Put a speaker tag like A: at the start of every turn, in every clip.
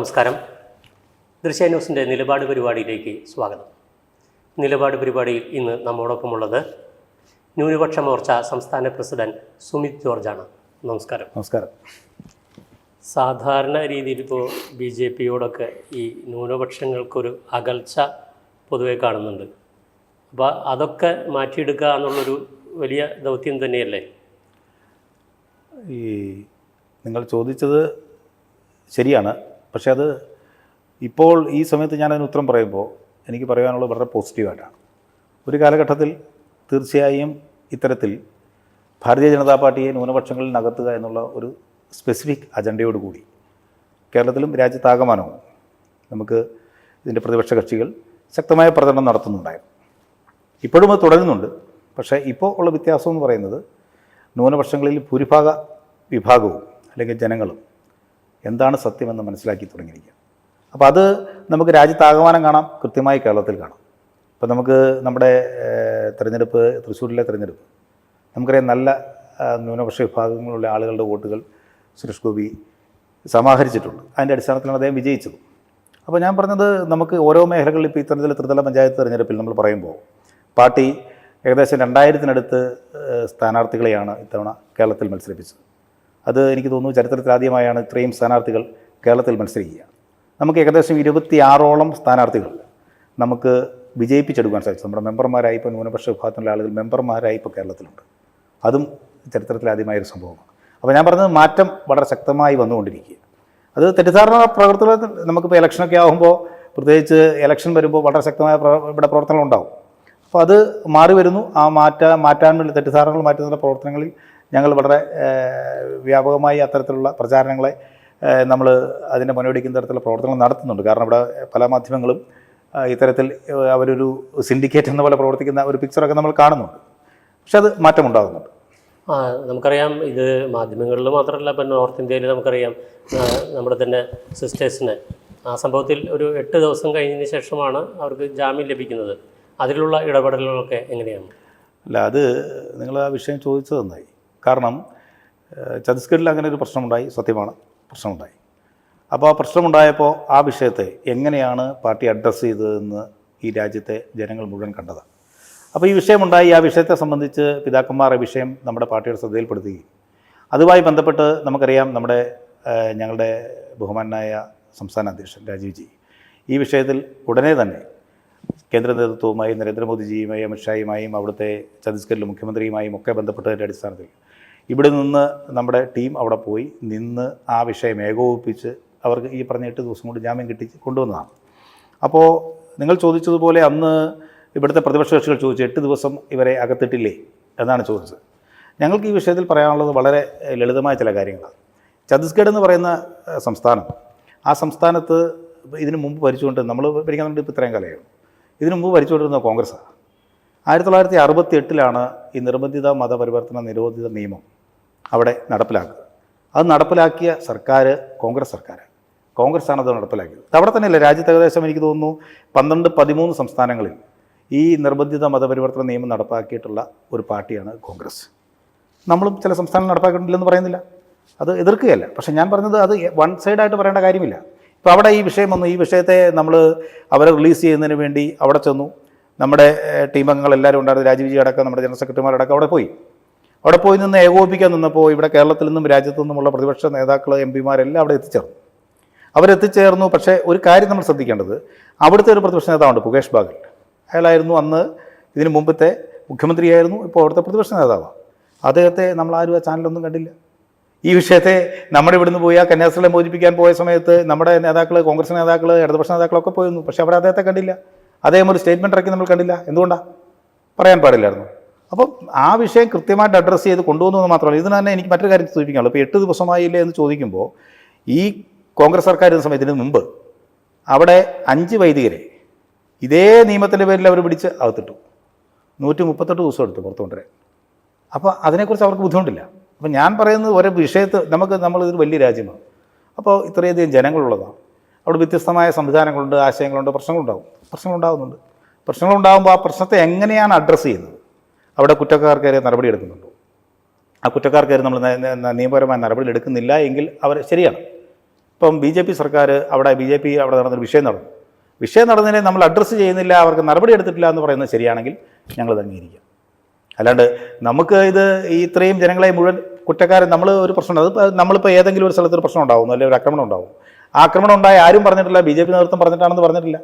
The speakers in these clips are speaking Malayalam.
A: നമസ്കാരം. ദൃശ്യ ന്യൂസിന്റെ നിലപാട് പരിപാടിയിലേക്ക് സ്വാഗതം. നിലപാട് പരിപാടിയിൽ ഇന്ന് നമ്മോടൊപ്പമുള്ളത് ന്യൂനപക്ഷ മോർച്ച സംസ്ഥാന പ്രസിഡന്റ് സുമിത് ജോർജാണ്. നമസ്കാരം.
B: നമസ്കാരം.
A: സാധാരണ രീതിയിൽ ഇപ്പോൾ ബി ജെ പിയോടൊക്കെ ഈ ന്യൂനപക്ഷങ്ങൾക്കൊരു അകൽച്ച പൊതുവെ കാണുന്നുണ്ട്. അപ്പോൾ അതൊക്കെ മാറ്റിയെടുക്കുക എന്നുള്ളൊരു വലിയ ദൗത്യം തന്നെയല്ലേ?
B: ഈ നിങ്ങൾ ചോദിച്ചത് ശരിയാണ്. പക്ഷേ അത് ഇപ്പോൾ ഈ സമയത്ത് ഞാനതിന് ഉത്തരം പറയുമ്പോൾ എനിക്ക് പറയാനുള്ളത് വളരെ പോസിറ്റീവായിട്ടാണ്. ഒരു കാലഘട്ടത്തിൽ തീർച്ചയായും ഇത്തരത്തിൽ ഭാരതീയ ജനതാ പാർട്ടിയെ ന്യൂനപക്ഷങ്ങളിൽ നകത്തുക എന്നുള്ള ഒരു സ്പെസിഫിക് അജണ്ടയോടുകൂടി കേരളത്തിലും രാജ്യത്താകമാനവും നമുക്ക് ഇതിന്റെ പ്രതിപക്ഷ കക്ഷികൾ ശക്തമായ പ്രചരണം നടത്തുന്നുണ്ടായിരുന്നു. ഇപ്പോഴും അത് തുടരുന്നുണ്ട്. പക്ഷേ ഇപ്പോൾ ഉള്ള വ്യത്യാസം എന്ന് പറയുന്നത് ന്യൂനപക്ഷങ്ങളിൽ ഭൂരിഭാഗ വിഭാഗവും അല്ലെങ്കിൽ ജനങ്ങളും എന്താണ് സത്യമെന്ന് മനസ്സിലാക്കി തുടങ്ങിയിരിക്കുക അപ്പോൾ അത് നമുക്ക് രാജ്യത്താകമാനം കാണാം കൃത്യമായി കേരളത്തിൽ കാണാം. ഇപ്പോൾ നമുക്ക് നമ്മുടെ തിരഞ്ഞെടുപ്പ് തൃശ്ശൂരിലെ തിരഞ്ഞെടുപ്പ്. നമുക്കറിയാം നല്ല ന്യൂനപക്ഷ വിഭാഗങ്ങളുള്ള ആളുകളുടെ വോട്ടുകൾ സുരേഷ് ഗോപി സമാഹരിച്ചിട്ടുണ്ട്. അതിന്റെ അടിസ്ഥാനത്തിലാണ് അദ്ദേഹം വിജയിച്ചത്. അപ്പോൾ ഞാൻ പറഞ്ഞത് നമുക്ക് ഓരോ മേഖലകളിൽ ഇപ്പോൾ ഇത്തരത്തിൽ ത്രിതല പഞ്ചായത്ത് തിരഞ്ഞെടുപ്പിൽ നമ്മൾ പറയുമ്പോൾ പാർട്ടി ഏകദേശം രണ്ടായിരത്തിനടുത്ത് സ്ഥാനാർത്ഥികളെയാണ് ഇത്തവണ കേരളത്തിൽ മത്സരിപ്പിച്ചത്. അത് എനിക്ക് തോന്നുന്നു ചരിത്രത്തിൽ ആദ്യമായാണ് ഇത്രയും സ്ഥാനാർത്ഥികൾ കേരളത്തിൽ മത്സരിക്കുക. നമുക്ക് ഏകദേശം ഇരുപത്തിയാറോളം സ്ഥാനാർത്ഥികൾ നമുക്ക് വിജയിപ്പിച്ചെടുക്കാൻ സാധിച്ചു. നമ്മുടെ മെമ്പർമാരായി ഇപ്പോൾ ന്യൂനപക്ഷ വിഭാഗത്തിലുള്ള ആളുകൾ മെമ്പർമാരായി ഇപ്പോൾ കേരളത്തിലുണ്ട്. അതും ചരിത്രത്തിൽ ആദ്യമായൊരു സംഭവമാണ്. അപ്പോൾ ഞാൻ പറഞ്ഞത് മാറ്റം വളരെ ശക്തമായി വന്നുകൊണ്ടിരിക്കുക. അത് തെറ്റിദ്ധാരണ പ്രവർത്തനത്തിൽ നമുക്കിപ്പോൾ ഇലക്ഷനൊക്കെ ആകുമ്പോൾ പ്രത്യേകിച്ച് ഇലക്ഷൻ വരുമ്പോൾ വളരെ ശക്തമായ ഇവിടെ പ്രവർത്തനങ്ങൾ ഉണ്ടാവും. അപ്പോൾ അത് മാറി വരുന്നു. ആ മാറ്റ മാറ്റാൻ വേണ്ടി തെറ്റിദ്ധാരണകൾ മാറ്റുന്ന പ്രവർത്തനങ്ങളിൽ ഞങ്ങൾ വളരെ വ്യാപകമായി അത്തരത്തിലുള്ള പ്രചാരണങ്ങളെ നമ്മൾ അതിനെ മുന്നോടിക്കുന്ന തരത്തിലുള്ള പ്രവർത്തനങ്ങൾ നടത്തുന്നുണ്ട്. കാരണം ഇവിടെ പല മാധ്യമങ്ങളും ഇത്തരത്തിൽ അവരൊരു സിൻഡിക്കേറ്റ് എന്ന പോലെ പ്രവർത്തിക്കുന്ന ഒരു പിക്ചറൊക്കെ നമ്മൾ കാണുന്നുണ്ട്. പക്ഷെ അത് മാറ്റമുണ്ടാകുന്നുണ്ട്
A: ആ നമുക്കറിയാം ഇത് മാധ്യമങ്ങളിൽ മാത്രമല്ല ഇപ്പം നോർത്ത് ഇന്ത്യയിൽ നമുക്കറിയാം നമ്മുടെ തന്നെ സിസ്റ്റേഴ്സിന്. ആ സംഭവത്തിൽ ഒരു എട്ട് ദിവസം കഴിഞ്ഞതിന് ശേഷമാണ് അവർക്ക് ജാമ്യം ലഭിക്കുന്നത്. അതിലുള്ള ഇടപെടലുകളൊക്കെ എങ്ങനെയാണ്?
B: അല്ല അത് നിങ്ങൾ ആ വിഷയം ചോദിച്ചു നന്നായി. കാരണം ഛത്തീസ്ഗഡിൽ അങ്ങനെ ഒരു പ്രശ്നമുണ്ടായി സത്യമാണ് പ്രശ്നമുണ്ടായി. അപ്പോൾ ആ പ്രശ്നമുണ്ടായപ്പോൾ ആ വിഷയത്തെ എങ്ങനെയാണ് പാർട്ടി അഡ്രസ്സ് ചെയ്തതെന്ന് ഈ രാജ്യത്തെ ജനങ്ങൾ മുഴുവൻ കണ്ടതാണ്. അപ്പോൾ ഈ വിഷയമുണ്ടായി ആ വിഷയത്തെ സംബന്ധിച്ച് പിതാക്കന്മാർ വിഷയം നമ്മുടെ പാർട്ടിയുടെ ശ്രദ്ധയിൽപ്പെടുത്തുകയും അതുമായി ബന്ധപ്പെട്ട് നമുക്കറിയാം നമ്മുടെ ഞങ്ങളുടെ ബഹുമാനായ സംസ്ഥാന അധ്യക്ഷൻ രാജീവ് ജി ഈ വിഷയത്തിൽ ഉടനെ തന്നെ കേന്ദ്ര നേതൃത്വവുമായി നരേന്ദ്രമോദിജിയുമായി അമിത്ഷായുമായും അവിടുത്തെ ഛത്തീസ്ഗഡിലെ മുഖ്യമന്ത്രിയുമായും ഒക്കെ ബന്ധപ്പെട്ടതിന്റെ അടിസ്ഥാനത്തിൽ ഇവിടെ നിന്ന് നമ്മുടെ ടീം അവിടെ പോയി നിന്ന് ആ വിഷയം ഏകോപിപ്പിച്ച് അവർക്ക് ഈ പറഞ്ഞ എട്ട് ദിവസം കൊണ്ട് ജാമ്യം കിട്ടി കൊണ്ടുവന്നതാണ്. അപ്പോൾ നിങ്ങൾ ചോദിച്ചതുപോലെ അന്ന് ഇവിടുത്തെ പ്രതിപക്ഷ കക്ഷികൾ ചോദിച്ചു എട്ട് ദിവസം ഇവരെ അകത്തിട്ടില്ലേ? എന്നാണ് ചോദിച്ചത്. ഞങ്ങൾക്ക് ഈ വിഷയത്തിൽ പറയാനുള്ളത് വളരെ ലളിതമായ ചില കാര്യങ്ങളാണ്. ഛത്തീസ്ഗഡ് എന്ന് പറയുന്ന സംസ്ഥാനം ആ സംസ്ഥാനത്ത് ഇതിനു മുമ്പ് ഭരിച്ചുകൊണ്ട് നമ്മൾ ഭരിക്കുന്നുണ്ട് ഇപ്പോൾ ഇത്രയും കാലമായിരുന്നു ഇതിനു മുമ്പ് ഭരിച്ചുകൊണ്ടിരുന്ന കോൺഗ്രസ്സാണ്. ആയിരത്തി തൊള്ളായിരത്തി അറുപത്തി എട്ടിലാണ് ഈ നിർബന്ധിത മതപരിവർത്തന നിരോധിത നിയമം അവിടെ നടപ്പിലാക്കുക. അത് നടപ്പിലാക്കിയ സർക്കാർ കോൺഗ്രസ് സർക്കാർ കോൺഗ്രസ്സാണ് അത് നടപ്പിലാക്കിയത്. അവിടെ തന്നെയല്ല രാജ്യത്ത് ഏകദേശം എനിക്ക് തോന്നുന്നു പന്ത്രണ്ട് പതിമൂന്ന് സംസ്ഥാനങ്ങളിൽ ഈ നിർബന്ധിത മതപരിവർത്തന നിയമം നടപ്പാക്കിയിട്ടുള്ള ഒരു പാർട്ടിയാണ് കോൺഗ്രസ്. നമ്മളും ചില സംസ്ഥാനങ്ങൾ നടപ്പാക്കിയിട്ടില്ലെന്ന് പറയുന്നില്ല. അത് എതിർക്കുകയല്ല. പക്ഷേ ഞാൻ പറഞ്ഞത് അത് വൺ സൈഡായിട്ട് പറയേണ്ട കാര്യമില്ല. ഇപ്പോൾ അവിടെ ഈ വിഷയം വന്നു. ഈ വിഷയത്തെ നമ്മൾ അവരെ റിലീസ് ചെയ്യുന്നതിന് വേണ്ടി അവിടെ ചെന്നു. നമ്മുടെ ഏഹ്, ടീം അംഗങ്ങൾ എല്ലാവരും ഉണ്ടായിരുന്നു രാജീവ് ജി അടക്കം നമ്മുടെ ജനറൽ സെക്രട്ടറിമാരടക്കം അവിടെ പോയി. അവിടെ പോയി നിന്ന് ഏകോപിപ്പിക്കാൻ നിന്നപ്പോൾ ഇവിടെ കേരളത്തിൽ നിന്നും രാജ്യത്തു നിന്നുമുള്ള പ്രതിപക്ഷ നേതാക്കൾ എം പിമാരെല്ലാം അവിടെ എത്തിച്ചേർന്നു. അവരെത്തിച്ചേർന്നു. പക്ഷേ ഒരു കാര്യം നമ്മൾ ശ്രദ്ധിക്കേണ്ടത് അവിടുത്തെ ഒരു പ്രതിപക്ഷ നേതാവുണ്ട് പുകേഷ് ബാഗൽ. അയാളായിരുന്നു അന്ന് ഇതിന് മുമ്പത്തെ മുഖ്യമന്ത്രിയായിരുന്നു ഇപ്പോൾ അവിടുത്തെ പ്രതിപക്ഷ നേതാവാണ് അദ്ദേഹത്തെ നമ്മൾ ആരും ആ ചാനലൊന്നും കണ്ടില്ല. ഈ വിഷയത്തെ നമ്മുടെ ഇവിടുന്ന് പോയി ആ കന്യാസ്ത്രീകളെ മോചിപ്പിക്കാൻ പോയ സമയത്ത് നമ്മുടെ നേതാക്കൾ കോൺഗ്രസ് നേതാക്കൾ ഇടതുപക്ഷ നേതാക്കളൊക്കെ പോയിരുന്നു. പക്ഷേ അവിടെ അദ്ദേഹത്തെ കണ്ടില്ല. അദ്ദേഹം ഒരു സ്റ്റേറ്റ്മെന്റ് ഇറക്കി നമ്മൾ കണ്ടില്ല. എന്തുകൊണ്ടാണ് പറയാൻ പാടില്ലായിരുന്നു. അപ്പം ആ വിഷയം കൃത്യമായിട്ട് അഡ്രസ്സ് ചെയ്ത് കൊണ്ടുവന്നു മാത്രമല്ല ഇതിന് തന്നെ എനിക്ക് മറ്റൊരു കാര്യം സൂചിപ്പിക്കാനുള്ളൂ ഇപ്പോൾ എട്ട് ദിവസമായില്ലേ എന്ന് ചോദിക്കുമ്പോൾ ഈ കോൺഗ്രസ് സർക്കാർ ഇരുന്ന സമയത്തിന് മുമ്പ് അവിടെ അഞ്ച് വൈദികരെ ഇതേ നിയമത്തിന്റെ പേരിൽ അവർ പിടിച്ച് അകത്തിട്ടു. നൂറ്റി മുപ്പത്തെട്ട് ദിവസം എടുത്തു പുറത്തു കൊണ്ടുവരാൻ. അപ്പോൾ അതിനെക്കുറിച്ച് അവർക്ക് ബുദ്ധിമുട്ടില്ല. അപ്പോൾ ഞാൻ പറയുന്നത് ഒരു വിഷയത്ത് നമുക്ക് നമ്മളിതൊരു വലിയ രാജ്യമാണ്. അപ്പോൾ ഇത്രയധികം ജനങ്ങളുള്ളതാണ്. അവിടെ വ്യത്യസ്തമായ സംവിധാനങ്ങളുണ്ട് ആശയങ്ങളുണ്ട് പ്രശ്നങ്ങളുണ്ടാകും പ്രശ്നങ്ങളുണ്ടാകുന്നുണ്ട് പ്രശ്നങ്ങളുണ്ടാകുമ്പോൾ ആ പ്രശ്നത്തെ എങ്ങനെയാണ് അഡ്രസ്സ് ചെയ്യുന്നത്? അവിടെ കുറ്റക്കാർക്കെതിരെ നടപടി എടുക്കുന്നുണ്ടോ. ആ കുറ്റക്കാർക്കെതിരെ നമ്മൾ നിയമപരമായ നടപടി എടുക്കുന്നില്ല എങ്കിൽ അവർ ശരിയാണ്. ഇപ്പം ബി ജെ പി സർക്കാർ അവിടെ ബി ജെ പി അവിടെ നടന്നൊരു വിഷയം നടന്നു. വിഷയം നടന്നതിനെ നമ്മൾ അഡ്രസ്സ് ചെയ്യുന്നില്ല അവർക്ക് നടപടി എടുത്തിട്ടില്ല എന്ന് പറയുന്നത് ശരിയാണെങ്കിൽ ഞങ്ങൾ അംഗീകരിക്കാം. അല്ലാണ്ട് നമുക്ക് ഇത് ഈ ഇത്രയും ജനങ്ങളെ മുഴുവൻ കുറ്റക്കാരൻ നമ്മൾ ഒരു പ്രശ്നം അത് നമ്മളിപ്പോൾ ഏതെങ്കിലും ഒരു സ്ഥലത്ത് ഒരു പ്രശ്നം ഉണ്ടാകുന്നു അല്ലെങ്കിൽ ഒരു ആക്രമണം ഉണ്ടാകും ആക്രമണം ഉണ്ടായ ആരും പറഞ്ഞിട്ടില്ല ബി ജെ പി നേതൃത്വം പറഞ്ഞിട്ടാണെന്ന് പറഞ്ഞിട്ടില്ല.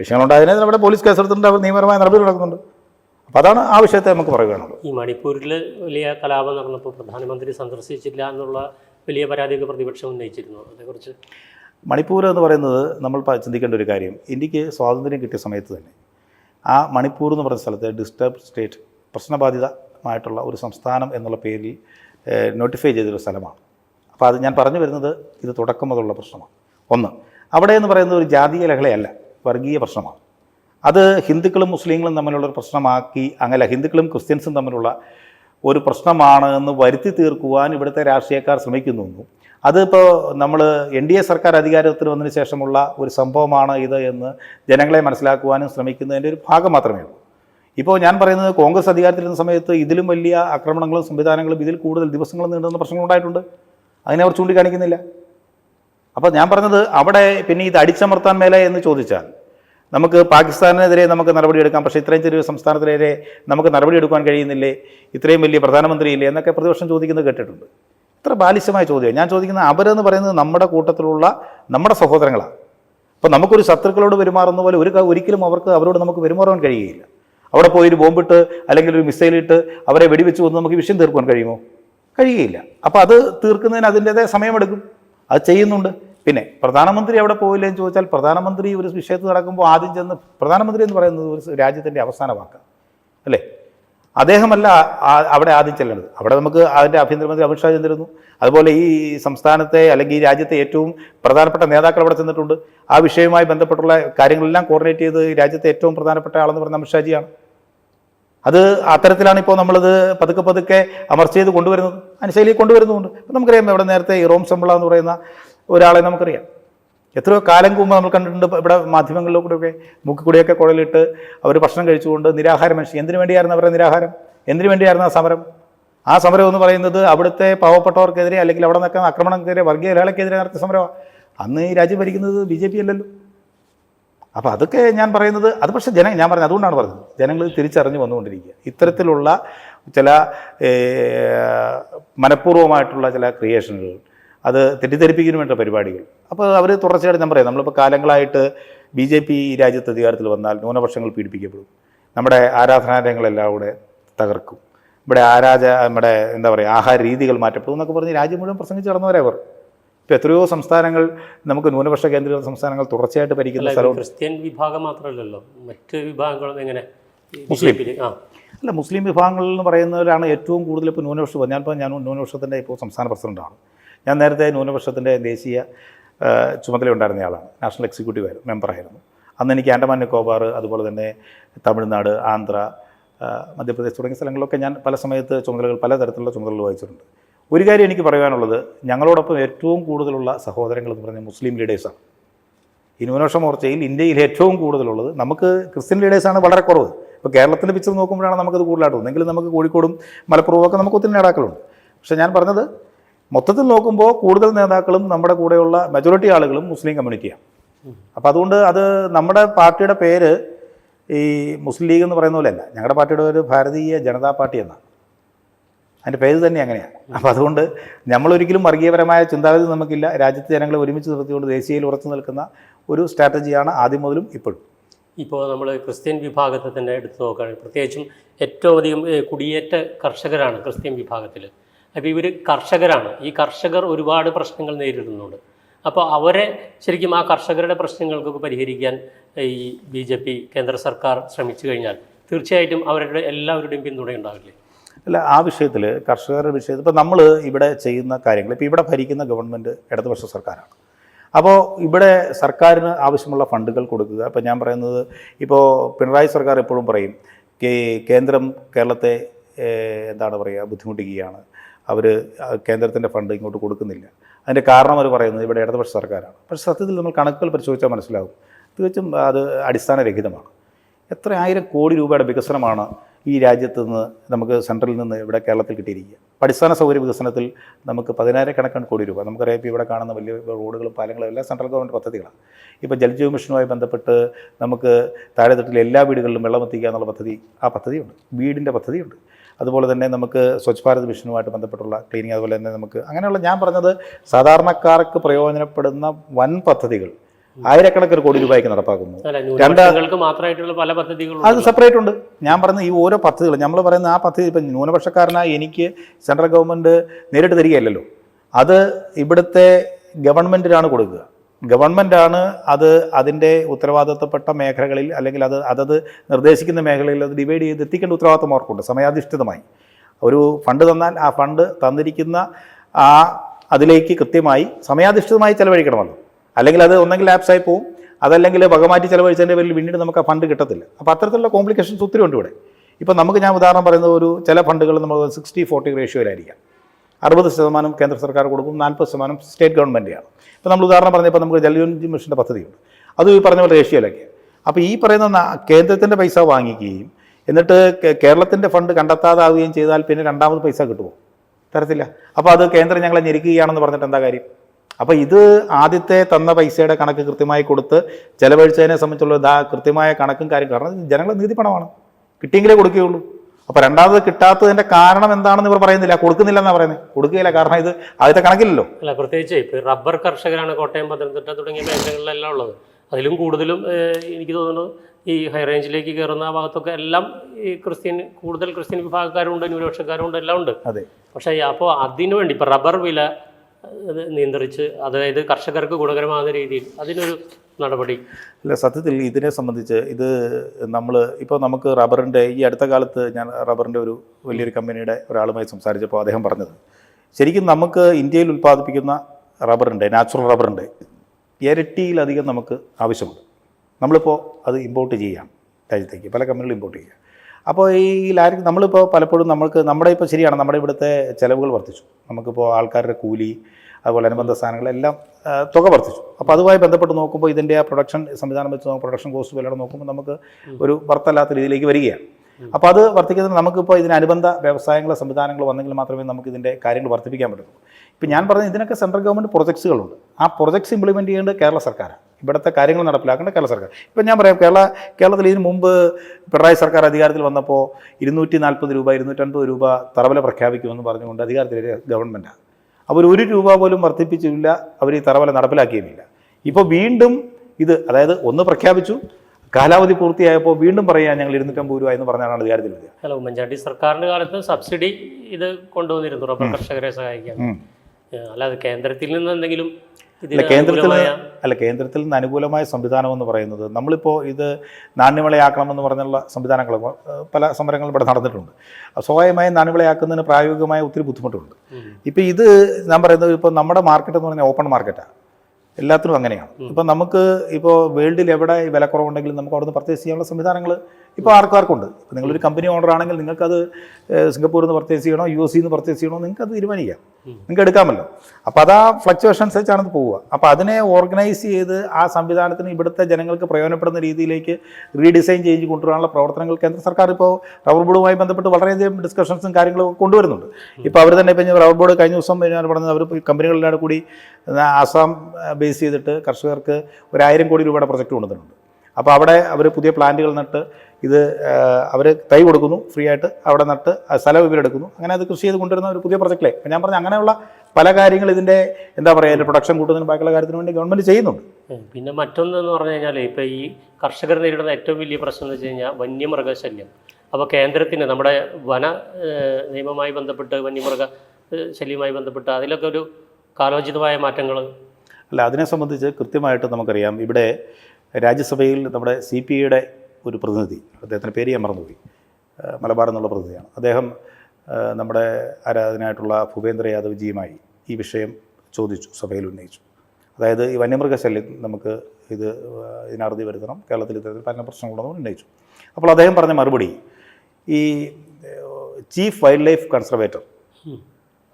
B: വിഷയങ്ങളുണ്ടായതിനെ നമ്മുടെ പോലീസ് കേസെടുത്തിട്ടുണ്ട് അവർ നിയമപരമായ നടപടി നടക്കുന്നുണ്ട്. അപ്പോൾ അതാണ് ആ വിഷയത്തെ നമുക്ക് പറയുകയാണുള്ളത്
A: ഈ മണിപ്പൂരിൽ വലിയ കലാപം നടന്നപ്പോൾ പ്രധാനമന്ത്രി സന്ദർശിച്ചില്ല എന്നുള്ള വലിയ പരാതിയൊക്കെ പ്രതിപക്ഷം ഉന്നയിച്ചിരുന്നു. അതേക്കുറിച്ച്
B: മണിപ്പൂർ എന്ന് പറയുന്നത് നമ്മൾ ചിന്തിക്കേണ്ട ഒരു കാര്യം ഇന്ത്യയ്ക്ക് സ്വാതന്ത്ര്യം കിട്ടിയ സമയത്ത് തന്നെ ആ മണിപ്പൂർ എന്ന് പറയുന്ന സ്ഥലത്ത് ഡിസ്റ്റർബ് സ്റ്റേറ്റ് പ്രശ്നബാധിതമായിട്ടുള്ള ഒരു സംസ്ഥാനം എന്നുള്ള പേരിൽ നോട്ടിഫൈ ചെയ്തൊരു സ്ഥലമാണ്. അപ്പോൾ അത് ഞാൻ പറഞ്ഞു വരുന്നത് ഇത് തുടക്കം മുതലുള്ള പ്രശ്നമാണ്. ഒന്ന് അവിടെ എന്ന് പറയുന്നത് ഒരു ജാതീയ ലഹളയല്ല വർഗീയ പ്രശ്നമാണ്. അത് ഹിന്ദുക്കളും മുസ്ലിങ്ങളും തമ്മിലുള്ള ഒരു പ്രശ്നമാക്കി അങ്ങനെ ഹിന്ദുക്കളും ക്രിസ്ത്യൻസും തമ്മിലുള്ള ഒരു പ്രശ്നമാണ് എന്ന് വരുത്തി തീർക്കുവാൻ ഇവിടുത്തെ രാഷ്ട്രീയക്കാർ ശ്രമിക്കുന്നു. അതിപ്പോൾ നമ്മൾ എൻ ഡി എ സർക്കാർ അധികാരത്തിൽ വന്നതിന് ശേഷമുള്ള ഒരു സംഭവമാണ് ഇത് എന്ന് ജനങ്ങളെ മനസ്സിലാക്കുവാനും ശ്രമിക്കുന്നതിന്റെ ഒരു ഭാഗം മാത്രമേ ഉള്ളൂ. ഇപ്പോൾ ഞാൻ പറയുന്നത് കോൺഗ്രസ് അധികാരത്തിലിരുന്ന സമയത്ത് ഇതിലും വലിയ ആക്രമണങ്ങളും സംവിധാനങ്ങളും ഇതിൽ കൂടുതൽ ദിവസങ്ങൾ നീണ്ടുന്ന പ്രശ്നങ്ങളുണ്ടായിട്ടുണ്ട് അതിനെ അവർ ചൂണ്ടിക്കാണിക്കുന്നില്ല. അപ്പോൾ ഞാൻ പറഞ്ഞത് അവിടെ പിന്നെ ഇത് അടിച്ചമർത്താൻ മേലെ എന്ന് ചോദിച്ചാൽ നമുക്ക് പാകിസ്ഥാനെതിരെ നമുക്ക് നടപടിയെടുക്കാം. പക്ഷേ ഇത്രയും ചെറിയ സംസ്ഥാനത്തിനെതിരെ നമുക്ക് നടപടിയെടുക്കാൻ കഴിയുന്നില്ലേ? ഇത്രയും വലിയ പ്രധാനമന്ത്രിയില്ലേ എന്നൊക്കെ പ്രതിപക്ഷം ചോദിക്കുന്നത് കേട്ടിട്ടുണ്ട്. ഇത്ര ബാലിശമായ ചോദ്യം ഞാൻ ചോദിക്കുന്നത് അവരെന്ന് പറയുന്നത് നമ്മുടെ കൂട്ടത്തിലുള്ള നമ്മുടെ സഹോദരങ്ങളാണ്. അപ്പോൾ നമുക്കൊരു ശത്രുക്കളോട് പെരുമാറുന്ന പോലെ ഒരു ഒരിക്കലും അവർക്ക് അവരോട് നമുക്ക് പെരുമാറാൻ കഴിയുകയില്ല. അവിടെ പോയി ഒരു ബോംബിട്ട് അല്ലെങ്കിൽ ഒരു മിസൈലിട്ട് അവരെ വെടിവെച്ച് കൊന്ന് നമുക്ക് വിഷയം തീർക്കാൻ കഴിയുമോ? കഴിയുകയില്ല. അപ്പോൾ അത് തീർക്കുന്നതിന് അതിന്റെതായ സമയമെടുക്കും. അത് ചെയ്യുന്നുണ്ട്. പിന്നെ പ്രധാനമന്ത്രി അവിടെ പോയില്ല എന്ന് ചോദിച്ചാൽ പ്രധാനമന്ത്രി ഒരു വിഷയത്ത് നടക്കുമ്പോൾ ആദ്യം ചെന്ന് പ്രധാനമന്ത്രി എന്ന് പറയുന്നത് ഒരു രാജ്യത്തിന്റെ അവസാന വാക്കാണ് അല്ലേ? അദ്ദേഹമല്ല അവിടെ ആദ്യം ചെല്ലണത്. അവിടെ നമുക്ക് അതിന്റെ ആഭ്യന്തരമന്ത്രി അമിത്ഷാ ചെന്നിരുന്നു. അതുപോലെ ഈ സംസ്ഥാനത്തെ അല്ലെങ്കിൽ ഈ രാജ്യത്തെ ഏറ്റവും പ്രധാനപ്പെട്ട നേതാക്കൾ അവിടെ ചെന്നിട്ടുണ്ട്. ആ വിഷയവുമായി ബന്ധപ്പെട്ടുള്ള കാര്യങ്ങളെല്ലാം കോർഡിനേറ്റ് ചെയ്ത് രാജ്യത്തെ ഏറ്റവും പ്രധാനപ്പെട്ട ആളെന്ന് പറയുന്ന അമിത്ഷാജിയാണ് അത് അത്തരത്തിലാണ് ഇപ്പോൾ നമ്മളത് പതുക്കെ പതുക്കെ അമർച്ച ചെയ്ത് കൊണ്ടുവരുന്നത് അനുശൈലി കൊണ്ടുവരുന്നുണ്ട് നമുക്കറിയാം ഇവിടെ നേരത്തെ ഈ റോം ശമ്പള എന്ന് പറയുന്ന ഒരാളെ നമുക്കറിയാം. എത്രയോ കാലം മുമ്പ് നമ്മൾ കണ്ടിട്ടുണ്ട് ഇവിടെ മാധ്യമങ്ങളിലൂടെ കൂടെയൊക്കെ മൂക്കിക്കൂടിയൊക്കെ കുഴലിട്ട് അവർ ഭക്ഷണം കഴിച്ചുകൊണ്ട് നിരാഹാരം മനുഷ്യൻ എന്തിനു വേണ്ടിയായിരുന്നു അവരുടെ നിരാഹാരം? എന്തിനു വേണ്ടിയായിരുന്നു ആ സമരം? ആ സമരം എന്ന് പറയുന്നത് അവിടുത്തെ പാവപ്പെട്ടവർക്കെതിരെ അല്ലെങ്കിൽ അവിടെ നിൽക്കുന്ന ആക്രമണക്കെതിരെ വർഗീയ ലഹളക്കെതിരെ നടത്തിയ സമരമാണ് അന്ന് ഈ രാജ്യം ഭരിക്കുന്നത് ബി ജെ പി അല്ലല്ലോ. അപ്പോൾ അതൊക്കെ ഞാൻ പറയുന്നത് അത് പക്ഷേ ജന ഞാൻ പറഞ്ഞത് അതുകൊണ്ടാണ് പറഞ്ഞത്. ജനങ്ങൾ തിരിച്ചറിഞ്ഞു വന്നുകൊണ്ടിരിക്കുക. ഇത്തരത്തിലുള്ള ചില മനഃപൂർവമായിട്ടുള്ള ചില ക്രിയേഷനുകൾ. അത് തെറ്റിദ്ധരിപ്പിക്കുന്നതിന് വേണ്ട പരിപാടികൾ. അപ്പോൾ അവർ തുടർച്ചയായിട്ട് ഞാൻ പറയാം. നമ്മളിപ്പോൾ കാലങ്ങളായിട്ട് ബി ജെ പി ഈ രാജ്യത്ത് അധികാരത്തിൽ വന്നാൽ ന്യൂനപക്ഷങ്ങൾ പീഡിപ്പിക്കപ്പെടും. നമ്മുടെ ആരാധനാലയങ്ങളെല്ലാം കൂടെ തകർക്കും. ഇവിടെ ആരാജ നമ്മുടെ എന്താ പറയുക ആഹാര രീതികൾ മാറ്റപ്പെടും എന്നൊക്കെ പറഞ്ഞ് രാജ്യം മുഴുവൻ പ്രസംഗിച്ച് നടന്നവരവർ ഇപ്പോൾ എത്രയോ സംസ്ഥാനങ്ങൾ നമുക്ക് ന്യൂനപക്ഷ കേന്ദ്രീകൃത സംസ്ഥാനങ്ങൾ തുടർച്ചയായിട്ട് ഭരിക്കുന്ന സ്ഥലം
A: ക്രിസ്ത്യൻ വിഭാഗം മാത്രമല്ലല്ലോ. മറ്റ് വിഭാഗങ്ങളും എങ്ങനെ?
B: മുസ്ലിം. അല്ല മുസ്ലിം വിഭാഗങ്ങളിൽ എന്ന് പറയുന്നവരാണ് ഏറ്റവും കൂടുതൽ ഇപ്പോൾ ന്യൂനപക്ഷം ഞാനിപ്പോൾ ഞാൻ ന്യൂനപക്ഷത്തിന്റെ ഇപ്പോൾ സംസ്ഥാന പ്രസിഡന്റാണ് ഞാൻ നേരത്തെ ന്യൂനപക്ഷത്തിന്റെ ദേശീയ ചുമതല ഉണ്ടായിരുന്ന ആളാണ്. നാഷണൽ എക്സിക്യൂട്ടീവ് ആയിരുന്നു മെമ്പറായിരുന്നു. അന്ന് എനിക്ക് ആൻഡമാൻ നിക്കോബാർ അതുപോലെ തന്നെ തമിഴ്നാട് ആന്ധ്ര മധ്യപ്രദേശ് തുടങ്ങിയ സ്ഥലങ്ങളിലൊക്കെ ഞാൻ പല സമയത്ത് ചുമതലകൾ പല തരത്തിലുള്ള ചുമതലകൾ വഹിച്ചിട്ടുണ്ട്. ഒരു കാര്യം എനിക്ക് പറയാനുള്ളത് ഞങ്ങളോടൊപ്പം ഏറ്റവും കൂടുതലുള്ള സഹോദരങ്ങൾ എന്ന് പറഞ്ഞാൽ മുസ്ലിം ലീഡേഴ്സാണ് ഈ ന്യൂനപക്ഷ മോർച്ചയിൽ ഇന്ത്യയിൽ ഏറ്റവും കൂടുതലുള്ളത് നമുക്ക് ക്രിസ്ത്യൻ ലീഡേഴ്സാണ് വളരെ കുറവ്. ഇപ്പോൾ കേരളത്തിന്റെ പിക്ചർ നോക്കുമ്പോഴാണ് നമുക്കത് കൂടുതലായിട്ട് തോന്നുന്നത്. എങ്കിലും നമുക്ക് കോഴിക്കോടും മലപ്പുറവും ഒക്കെ നമുക്ക് ഒത്തിരി നേടാക്കളുണ്ട്. പക്ഷേ ഞാൻ പറഞ്ഞത് മൊത്തത്തിൽ നോക്കുമ്പോൾ കൂടുതൽ നേതാക്കളും നമ്മുടെ കൂടെയുള്ള മെജോറിറ്റി ആളുകളും മുസ്ലിം കമ്മ്യൂണിറ്റിയാണ് അപ്പോൾ അതുകൊണ്ട് അത് നമ്മുടെ പാർട്ടിയുടെ പേര് ഈ മുസ്ലിം ലീഗ് എന്ന് പറയുന്ന പോലെയല്ല. ഞങ്ങളുടെ പാർട്ടിയുടെ ഒരു ഭാരതീയ ജനതാ പാർട്ടി എന്നാണ്. അതിന്റെ പേര് തന്നെ അങ്ങനെയാണ്. അപ്പോൾ അതുകൊണ്ട് നമ്മളൊരിക്കലും വർഗീയപരമായ ചിന്താഗതി നമുക്കില്ല. രാജ്യത്തെ ജനങ്ങളെ ഒരുമിച്ച് നിർത്തിക്കൊണ്ട് ദേശീയയിൽ ഉറച്ചു നിൽക്കുന്ന ഒരു സ്ട്രാറ്റജിയാണ് ആദ്യം മുതലും ഇപ്പോഴും.
A: ഇപ്പോൾ നമ്മൾ ക്രിസ്ത്യൻ വിഭാഗത്തെ തന്നെ എടുത്തു നോക്കുകയാണെങ്കിൽ പ്രത്യേകിച്ചും ഏറ്റവും അധികം കുടിയേറ്റ കർഷകരാണ് ക്രിസ്ത്യൻ വിഭാഗത്തിൽ അപ്പോൾ ഇവർ കർഷകരാണ്. ഈ കർഷകർ ഒരുപാട് പ്രശ്നങ്ങൾ നേരിടുന്നുണ്ട്. അപ്പോൾ അവരെ ശരിക്കും ആ കർഷകരുടെ പ്രശ്നങ്ങൾക്കൊക്കെ പരിഹരിക്കാൻ ഈ ബി ജെ പി കേന്ദ്ര സർക്കാർ ശ്രമിച്ചു കഴിഞ്ഞാൽ തീർച്ചയായിട്ടും അവരുടെ എല്ലാവരുടെയും പിന്തുണ പിന്തുണയുണ്ടാവില്ലേ
B: അല്ല ആ വിഷയത്തിൽ കർഷകരുടെ വിഷയത്തിൽ ഇപ്പോൾ നമ്മൾ ഇവിടെ ചെയ്യുന്ന കാര്യങ്ങൾ ഇപ്പോൾ ഇവിടെ ഭരിക്കുന്ന ഗവൺമെന്റ് ഇടതുപക്ഷ സർക്കാരാണ്. അപ്പോൾ ഇവിടെ സർക്കാരിന് ആവശ്യമുള്ള ഫണ്ടുകൾ കൊടുക്കുക. ഇപ്പോൾ ഞാൻ പറയുന്നത് ഇപ്പോൾ പിണറായി സർക്കാർ എപ്പോഴും പറയും കേന്ദ്രം കേരളത്തെ എന്താണ് പറയുക ബുദ്ധിമുട്ടിക്കുകയാണ്. അവർ കേന്ദ്രത്തിന്റെ ഫണ്ട് ഇങ്ങോട്ട് കൊടുക്കുന്നില്ല. അതിന്റെ കാരണം അവർ പറയുന്നത് ഇവിടെ ഇടതുപക്ഷ സർക്കാരാണ്. പക്ഷേ സത്യത്തിൽ നമ്മൾ കണക്കുകൾ പരിശോധിച്ചാൽ മനസ്സിലാകും. തികച്ചും അത് അടിസ്ഥാനരഹിതമാണ്. എത്ര ആയിരം കോടി രൂപയുടെ വികസനമാണ് ഈ രാജ്യത്ത് നിന്ന് നമുക്ക് സെൻട്രലിൽ നിന്ന് ഇവിടെ കേരളത്തിൽ കിട്ടിയിരിക്കുക. അടിസ്ഥാന സൗകര്യ വികസനത്തിൽ നമുക്ക് പതിനായിരക്കണക്കിന് കോടി രൂപ. നമുക്കറിയാം ഇപ്പോൾ ഇവിടെ കാണുന്ന വലിയ റോഡുകളും പാലങ്ങളും എല്ലാം സെൻട്രൽ ഗവൺമെന്റ് പദ്ധതികളാണ്. ഇപ്പോൾ ജലജീവ മിഷനുമായി ബന്ധപ്പെട്ട് നമുക്ക് താഴെത്തട്ടിലെ എല്ലാ വീടുകളിലും വെള്ളം എത്തിക്കുക എന്നുള്ള പദ്ധതി ആ പദ്ധതിയുണ്ട്. വീടിന്റെ പദ്ധതിയുണ്ട്. അതുപോലെ തന്നെ നമുക്ക് സ്വച്ഛ് ഭാരത് മിഷനുമായിട്ട് ബന്ധപ്പെട്ടുള്ള ക്ലീനിങ് അതുപോലെ തന്നെ നമുക്ക് അങ്ങനെയുള്ള ഞാൻ പറഞ്ഞത് സാധാരണക്കാർക്ക് പ്രയോജനപ്പെടുന്ന വൻ പദ്ധതികൾ ആയിരക്കണക്കിന് കോടി രൂപയ്ക്ക് നടപ്പാക്കുന്നു.
A: രണ്ട് മാത്രമായിട്ടുള്ള പല പദ്ധതികളും
B: അത് സെപ്പറേറ്റ് ഉണ്ട്. ഞാൻ പറയുന്ന ഈ ഓരോ പദ്ധതികൾ നമ്മൾ പറയുന്ന ആ പദ്ധതി ഇപ്പം ന്യൂനപക്ഷക്കാരനായി എനിക്ക് സെൻട്രൽ ഗവൺമെന്റ് നേരിട്ട് തരികയല്ലല്ലോ. അത് ഇവിടുത്തെ ഗവൺമെന്റിനാണ് കൊടുക്കുക. ഗവൺമെന്റാണ് അത് അതിന്റെ ഉത്തരവാദിത്തപ്പെട്ട മേഖലകളിൽ അല്ലെങ്കിൽ അത് അതത് നിർദ്ദേശിക്കുന്ന മേഖലകളിൽ അത് ഡിവൈഡ് ചെയ്ത് എത്തിക്കേണ്ട ഉത്തരവാദിത്തം അവർക്കുണ്ട്. സമയാധിഷ്ഠിതമായി. ഒരു ഫണ്ട് തന്നാൽ ആ ഫണ്ട് തന്നിരിക്കുന്ന ആ അതിലേക്ക് കൃത്യമായി സമയാധിഷ്ഠിതമായി ചിലവഴിക്കണമല്ലോ. അല്ലെങ്കിൽ അത് ഒന്നെങ്കിൽ ലാപ്സായി പോവും. അതല്ലെങ്കിൽ വകമാറ്റി ചിലവഴിച്ചതിന്റെ പേരിൽ പിന്നീട് നമുക്ക് ആ ഫണ്ട് കിട്ടത്തില്ല. അപ്പോൾ അത്തരത്തിലുള്ള കോംപ്ലിക്കേഷൻസ് ഒത്തിരി ഉണ്ട് ഇവിടെ. ഇപ്പോൾ നമുക്ക് ഞാൻ ഉദാഹരണം പറയുന്നത് ഒരു ചില ഫണ്ടുകൾ നമ്മൾ സിക്സ്റ്റി ഫോർട്ടി റേഷ്യോയിലായിരിക്കാം അറുപത് ശതമാനം കേന്ദ്ര സർക്കാർ കൊടുക്കും നാൽപ്പത് ശതമാനം സ്റ്റേറ്റ് ഗവൺമെന്റാണ് ഇപ്പോൾ നമ്മൾ ഉദാഹരണം പറഞ്ഞപ്പോൾ നമുക്ക് ജലയോജി മിഷന്റെ പദ്ധതിയുണ്ട്. അതും ഈ പറഞ്ഞ പോലെ റേഷ്യോയിലൊക്കെ അപ്പോൾ ഈ പറയുന്ന കേന്ദ്രത്തിന്റെ പൈസ വാങ്ങിക്കുകയും എന്നിട്ട് കേരളത്തിന്റെ ഫണ്ട് കണ്ടെത്താതാവുകയും ചെയ്താൽ പിന്നെ രണ്ടാമത് പൈസ കിട്ടുമോ? തരത്തില്ല. അപ്പോൾ അത് കേന്ദ്രം ഞങ്ങളെ ഞെരുക്കുകയാണെന്ന് പറഞ്ഞിട്ട് എന്താ കാര്യം? അപ്പോൾ ഇത് ആദ്യത്തെ തന്ന പൈസയുടെ കണക്ക് കൃത്യമായി കൊടുത്ത് ചെലവഴിച്ചതിനെ സംബന്ധിച്ചുള്ള കൃത്യമായ കണക്കും കാര്യം കാരണം ജനങ്ങളെ നീതി പണമാണ്. കിട്ടിയെങ്കിലേ കൊടുക്കുകയുള്ളൂ. അപ്പോൾ രണ്ടാമത് കിട്ടാത്തതിന്റെ കാരണം എന്താണെന്ന് ഇവർ പറയുന്നില്ല. കൊടുക്കുന്നില്ല എന്നാ പറയുന്നത് കൊടുക്കുകയില്ല. കാരണം ഇത് ആദ്യത്തെ കണക്കില്ലല്ലോ.
A: അല്ല പ്രത്യേകിച്ച് ഇപ്പൊ റബ്ബർ കർഷകരാണ് കോട്ടയം പത്തനംതിട്ട തുടങ്ങിയ മേഖലകളിലെല്ലാം ഉള്ളത്. അതിലും കൂടുതലും എനിക്ക് തോന്നുന്നു ഈ ഹൈ റേഞ്ചിലേക്ക് കയറുന്ന ആ ഭാഗത്തൊക്കെ എല്ലാം ഈ ക്രിസ്ത്യൻ കൂടുതൽ ക്രിസ്ത്യൻ വിഭാഗക്കാരുണ്ട് ന്യൂനപക്ഷക്കാരുണ്ട് എല്ലാം ഉണ്ട്.
B: അതെ.
A: പക്ഷേ അപ്പോൾ അതിനു വേണ്ടി ഇപ്പോൾ റബ്ബർ വില നിയന്ത്രിച്ച് അതായത് കർഷകർക്ക് ഗുണകരമാകുന്ന രീതിയിൽ അതിനൊരു നടപടി?
B: അല്ല സത്യത്തിൽ ഇതിനെ സംബന്ധിച്ച് ഇത് നമ്മൾ ഇപ്പോൾ നമുക്ക് റബ്ബറിന്റെ ഈ അടുത്ത കാലത്ത് ഞാൻ റബ്ബറിന്റെ ഒരു വലിയൊരു കമ്പനിയുടെ ഒരാളുമായി സംസാരിച്ചപ്പോൾ അദ്ദേഹം പറഞ്ഞത് ശരിക്കും നമുക്ക് ഇന്ത്യയിൽ ഉൽപ്പാദിപ്പിക്കുന്ന റബ്ബറുണ്ട് നാച്ചുറൽ റബ്ബറുണ്ട് ഇരട്ടിയിലധികം നമുക്ക് ആവശ്യമുണ്ട്. നമ്മളിപ്പോൾ അത് ഇമ്പോർട്ട് ചെയ്യാം രാജ്യത്തേക്ക് പല കമ്പനികളും ഇമ്പോർട്ട് ചെയ്യാം. അപ്പോൾ ഈ ലാരി നമ്മളിപ്പോൾ പലപ്പോഴും നമുക്ക് നമ്മുടെ ഇപ്പോൾ ശരിയാണ് നമ്മുടെ ഇവിടുത്തെ ചിലവുകൾ വർദ്ധിച്ചു. നമുക്കിപ്പോൾ ആൾക്കാരുടെ കൂലി അതുപോലെ അനുബന്ധ സാധനങ്ങളെല്ലാം തുക വർദ്ധിച്ചു. അപ്പോൾ അതുമായി ബന്ധപ്പെട്ട് നോക്കുമ്പോൾ ഇതിന്റെ ആ പ്രൊഡക്ഷൻ സംവിധാനം വെച്ച് നോക്കുമ്പോൾ പ്രൊഡക്ഷൻ കോസ്റ്റ് വിലയുടെ നോക്കുമ്പോൾ നമുക്ക് ഒരു വർത്തല്ലാത്ത രീതിയിലേക്ക് വരികയാണ്. അപ്പോൾ അത് വർദ്ധിക്കുന്നതിന് നമുക്കിപ്പോൾ ഇതിന് അനുബന്ധ വ്യവസായങ്ങളോ സംവിധാനങ്ങൾ വന്നെങ്കിൽ മാത്രമേ നമുക്ക് ഇതിന്റെ കാര്യങ്ങൾ വർദ്ധിപ്പിക്കാൻ പറ്റുള്ളൂ ഇപ്പം ഞാൻ പറഞ്ഞ ഇതിനൊക്കെ സെൻട്രൽ ഗവൺമെന്റ് പ്രൊജക്ട്സുകളുണ്ട് ആ പ്രൊജക്ട്സ് ഇംപ്ലിമെന്റ് ചെയ്യേണ്ടത് കേരള സർക്കാരാണ്. ഇവിടുത്തെ കാര്യങ്ങൾ നടപ്പിലാക്കേണ്ടത് കേരള സർക്കാർ. ഇപ്പം ഞാൻ പറയാം കേരള കേരളത്തിൽ ഇതിന് മുമ്പ് പിണറായി സർക്കാർ അധികാരത്തിൽ വന്നപ്പോൾ ഇരുന്നൂറ്റി നാൽപ്പത് രൂപ ഇരുന്നൂറ്റൻപത് രൂപ തറവില പ്രഖ്യാപിക്കുമെന്ന് പറഞ്ഞുകൊണ്ട് അധികാരത്തിലെ ഗവൺമെന്റാണ് അവർ ഒരു രൂപ പോലും വർദ്ധിപ്പിച്ചില്ല അവർ ഈ തറവല നടപ്പിലാക്കിയുമില്ല. ഇപ്പോൾ വീണ്ടും ഇത് അതായത് ഒന്ന് പ്രഖ്യാപിച്ചു കാലാവധി പൂർത്തിയായപ്പോൾ വീണ്ടും പറയാൻ ഞങ്ങൾ ഇരുന്നൂറ്റമ്പത് രൂപ എന്ന് പറഞ്ഞാണ് അധികാരത്തിൽ
A: ഹലോ ഉമ്മൻചാണ്ടി സർക്കാരിന്റെ കാലത്ത് സബ്സിഡി ഇത് കൊണ്ടുവന്നിരുന്നു റബ്ബർ കർഷകരെ സഹായിക്കാൻ. അല്ലാതെ കേന്ദ്രത്തിൽ നിന്ന് എന്തെങ്കിലും
B: അല്ല കേന്ദ്രത്തിൽ അല്ല കേന്ദ്രത്തിൽ നിന്ന് അനുകൂലമായ സംവിധാനം എന്ന് പറയുന്നത് നമ്മളിപ്പോൾ ഇത് നാണ്യവിളയാക്കണമെന്ന് പറഞ്ഞുള്ള സംവിധാനങ്ങൾ പല സമരങ്ങളും ഇവിടെ നടന്നിട്ടുണ്ട്. സ്വാഭാവികമായും നാണ്യവിളയാക്കുന്നതിന് പ്രായോഗികമായ ഒത്തിരി ബുദ്ധിമുട്ടുണ്ട്. ഇപ്പോൾ ഇത് ഞാൻ പറയുന്നത് ഇപ്പോൾ നമ്മുടെ മാർക്കറ്റ് എന്ന് പറഞ്ഞാൽ ഓപ്പൺ മാർക്കറ്റാണ് എല്ലാത്തിനും അങ്ങനെയാണ്. ഇപ്പം നമുക്ക് ഇപ്പോൾ വേൾഡിൽ എവിടെ വിലക്കുറവുണ്ടെങ്കിലും നമുക്ക് അവിടുന്ന് പർച്ചേസ് ചെയ്യാനുള്ള സംവിധാനങ്ങൾ ഇപ്പോൾ ആർക്കും ആർക്കുണ്ട്. ഇപ്പോൾ നിങ്ങളൊരു കമ്പനി ഓണർ ആണെങ്കിൽ നിങ്ങൾക്കത് സിംഗപ്പൂരിൽ നിന്ന് പർച്ചേസ് ചെയ്യണോ യു എസ് നിന്ന് പർച്ചേസ് ചെയ്യണോ നിങ്ങൾക്ക് അത് തീരുമാനിക്കാം. നിങ്ങൾക്ക് എടുക്കാമല്ലോ. അപ്പോൾ അത് ആ ഫ്ലക്ച്വേഷൻ അനുസരിച്ചാണ് അത് പോവുക. അപ്പോൾ അതിനെ ഓർഗനൈസ് ചെയ്ത് ആ സംവിധാനത്തിന് ഇവിടുത്തെ ജനങ്ങൾക്ക് പ്രയോജനപ്പെടുന്ന രീതിയിലേക്ക് റീഡിസൈൻ ചെയ്ത് കൊണ്ടുവരാനുള്ള പ്രവർത്തനങ്ങൾ കേന്ദ്ര സർക്കാർ ഇപ്പോൾ റബ്ബർ ബോർഡുമായി ബന്ധപ്പെട്ട് വളരെയധികം ഡിസ്കഷൻസും കാര്യങ്ങളും കൊണ്ടുവരുന്നുണ്ട്. ഇപ്പോൾ അവർ തന്നെ ഇപ്പം റബ്ബർ ബോർഡ് കഴിഞ്ഞ ദിവസം ഞാൻ പറഞ്ഞത് അവർ കമ്പനികളിലാണ് കൂടി ആസാം ബേസ് ചെയ്തിട്ട് കർഷകർക്ക് ഒരു ആയിരം കോടി രൂപയുടെ പ്രൊജക്റ്റ് കൊണ്ടുവന്നിട്ടുണ്ട്. അപ്പോൾ അവിടെ അവർ പുതിയ പ്ലാന്റുകൾ നട്ട് ഇത് അവർ തൈ കൊടുക്കുന്നു ഫ്രീ ആയിട്ട് അവിടെ നട്ട് സ്ഥലം ഇവരെടുക്കുന്നു അങ്ങനെ അത് കൃഷി ചെയ്ത് കൊണ്ടുവരുന്ന ഒരു പുതിയ പ്രൊജക്റ്റിലെ അപ്പം ഞാൻ പറഞ്ഞ അങ്ങനെയുള്ള പല കാര്യങ്ങൾ ഇതിന്റെ എന്താ പറയുക അതിന്റെ പ്രൊഡക്ഷൻ കൂട്ടുന്നതിന് ബാക്കിയുള്ള കാര്യത്തിന് വേണ്ടി ഗവൺമെന്റ് ചെയ്യുന്നുണ്ട്.
A: പിന്നെ മറ്റൊന്നെന്ന് പറഞ്ഞു കഴിഞ്ഞാൽ ഇപ്പോൾ ഈ കർഷകർ നേരിടുന്ന ഏറ്റവും വലിയ പ്രശ്നം എന്ന് വെച്ച് കഴിഞ്ഞാൽ വന്യമൃഗശല്യം. അപ്പോൾ കേന്ദ്രത്തിന് നമ്മുടെ വന നിയമമായി നിയമവുമായി ബന്ധപ്പെട്ട് വന്യമൃഗ ശല്യമായി ശല്യവുമായി ബന്ധപ്പെട്ട് അതിലൊക്കെ ഒരു കാലോചിതമായ മാറ്റങ്ങൾ
B: അല്ല അതിനെ സംബന്ധിച്ച് കൃത്യമായിട്ട് നമുക്കറിയാം. ഇവിടെ രാജ്യസഭയിൽ നമ്മുടെ സി പി ഐയുടെ ഒരു പ്രതിനിധി. അദ്ദേഹത്തിന്റെ പേര് ഞാൻ മറന്നുപോയി. മലബാർ എന്നുള്ള പ്രതിനിധിയാണ്. അദ്ദേഹം നമ്മുടെ ആരാധനായിട്ടുള്ള ഭൂപേന്ദ്ര യാദവ്ജിയുമായി ഈ വിഷയം ചോദിച്ചു സഭയിൽ ഉന്നയിച്ചു. അതായത് ഈ വന്യമൃഗശല്യം നമുക്ക് ഇത് ഇതിനറുതി വരുത്തണം. കേരളത്തിൽ ഇത്തരത്തിൽ പല പ്രശ്നങ്ങളുണ്ടെന്ന് ഉന്നയിച്ചു. അപ്പോൾ അദ്ദേഹം പറഞ്ഞ മറുപടി ഈ ചീഫ് വൈൽഡ് ലൈഫ് കൺസർവേറ്റർ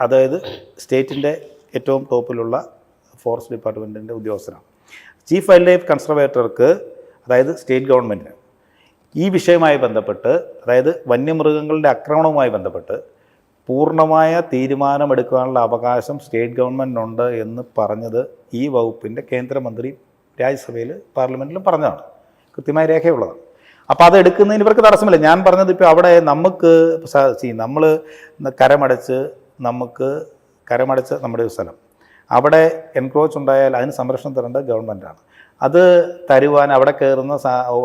B: അതായത് സ്റ്റേറ്റിന്റെ ഏറ്റവും ടോപ്പിലുള്ള ഫോറസ്റ്റ് ഡിപ്പാർട്ട്മെന്റിന്റെ ഉദ്യോഗസ്ഥനാണ്. ചീഫ് വൈൽഡ് ലൈഫ് കൺസർവേറ്റർക്ക് അതായത് സ്റ്റേറ്റ് ഗവൺമെന്റിന് ഈ വിഷയവുമായി ബന്ധപ്പെട്ട് അതായത് വന്യമൃഗങ്ങളുടെ ആക്രമണവുമായി ബന്ധപ്പെട്ട് പൂർണമായ തീരുമാനമെടുക്കാനുള്ള അവകാശം സ്റ്റേറ്റ് ഗവൺമെന്റിനുണ്ട് എന്ന് പറഞ്ഞത് ഈ വകുപ്പിന്റെ കേന്ദ്രമന്ത്രി രാജ്യസഭയിൽ പാർലമെന്റിലും പറഞ്ഞതാണ്. കൃത്യമായ രേഖയുള്ളതാണ്. അപ്പോൾ അത് എടുക്കുന്നതിന് ഇവർക്ക് തടസ്സമില്ല. ഞാൻ പറഞ്ഞത് ഇപ്പോൾ അവിടെ നമുക്ക് നമ്മൾ കരമടച്ച് നമുക്ക് കരമടച്ച് നമ്മുടെ ഒരു സ്ഥലം. അവിടെ എൻക്രോച്ച് ഉണ്ടായാൽ അതിന് സംരക്ഷണം തരേണ്ടത് ഗവൺമെന്റാണ് അത് തരുവാൻ അവിടെ കയറുന്ന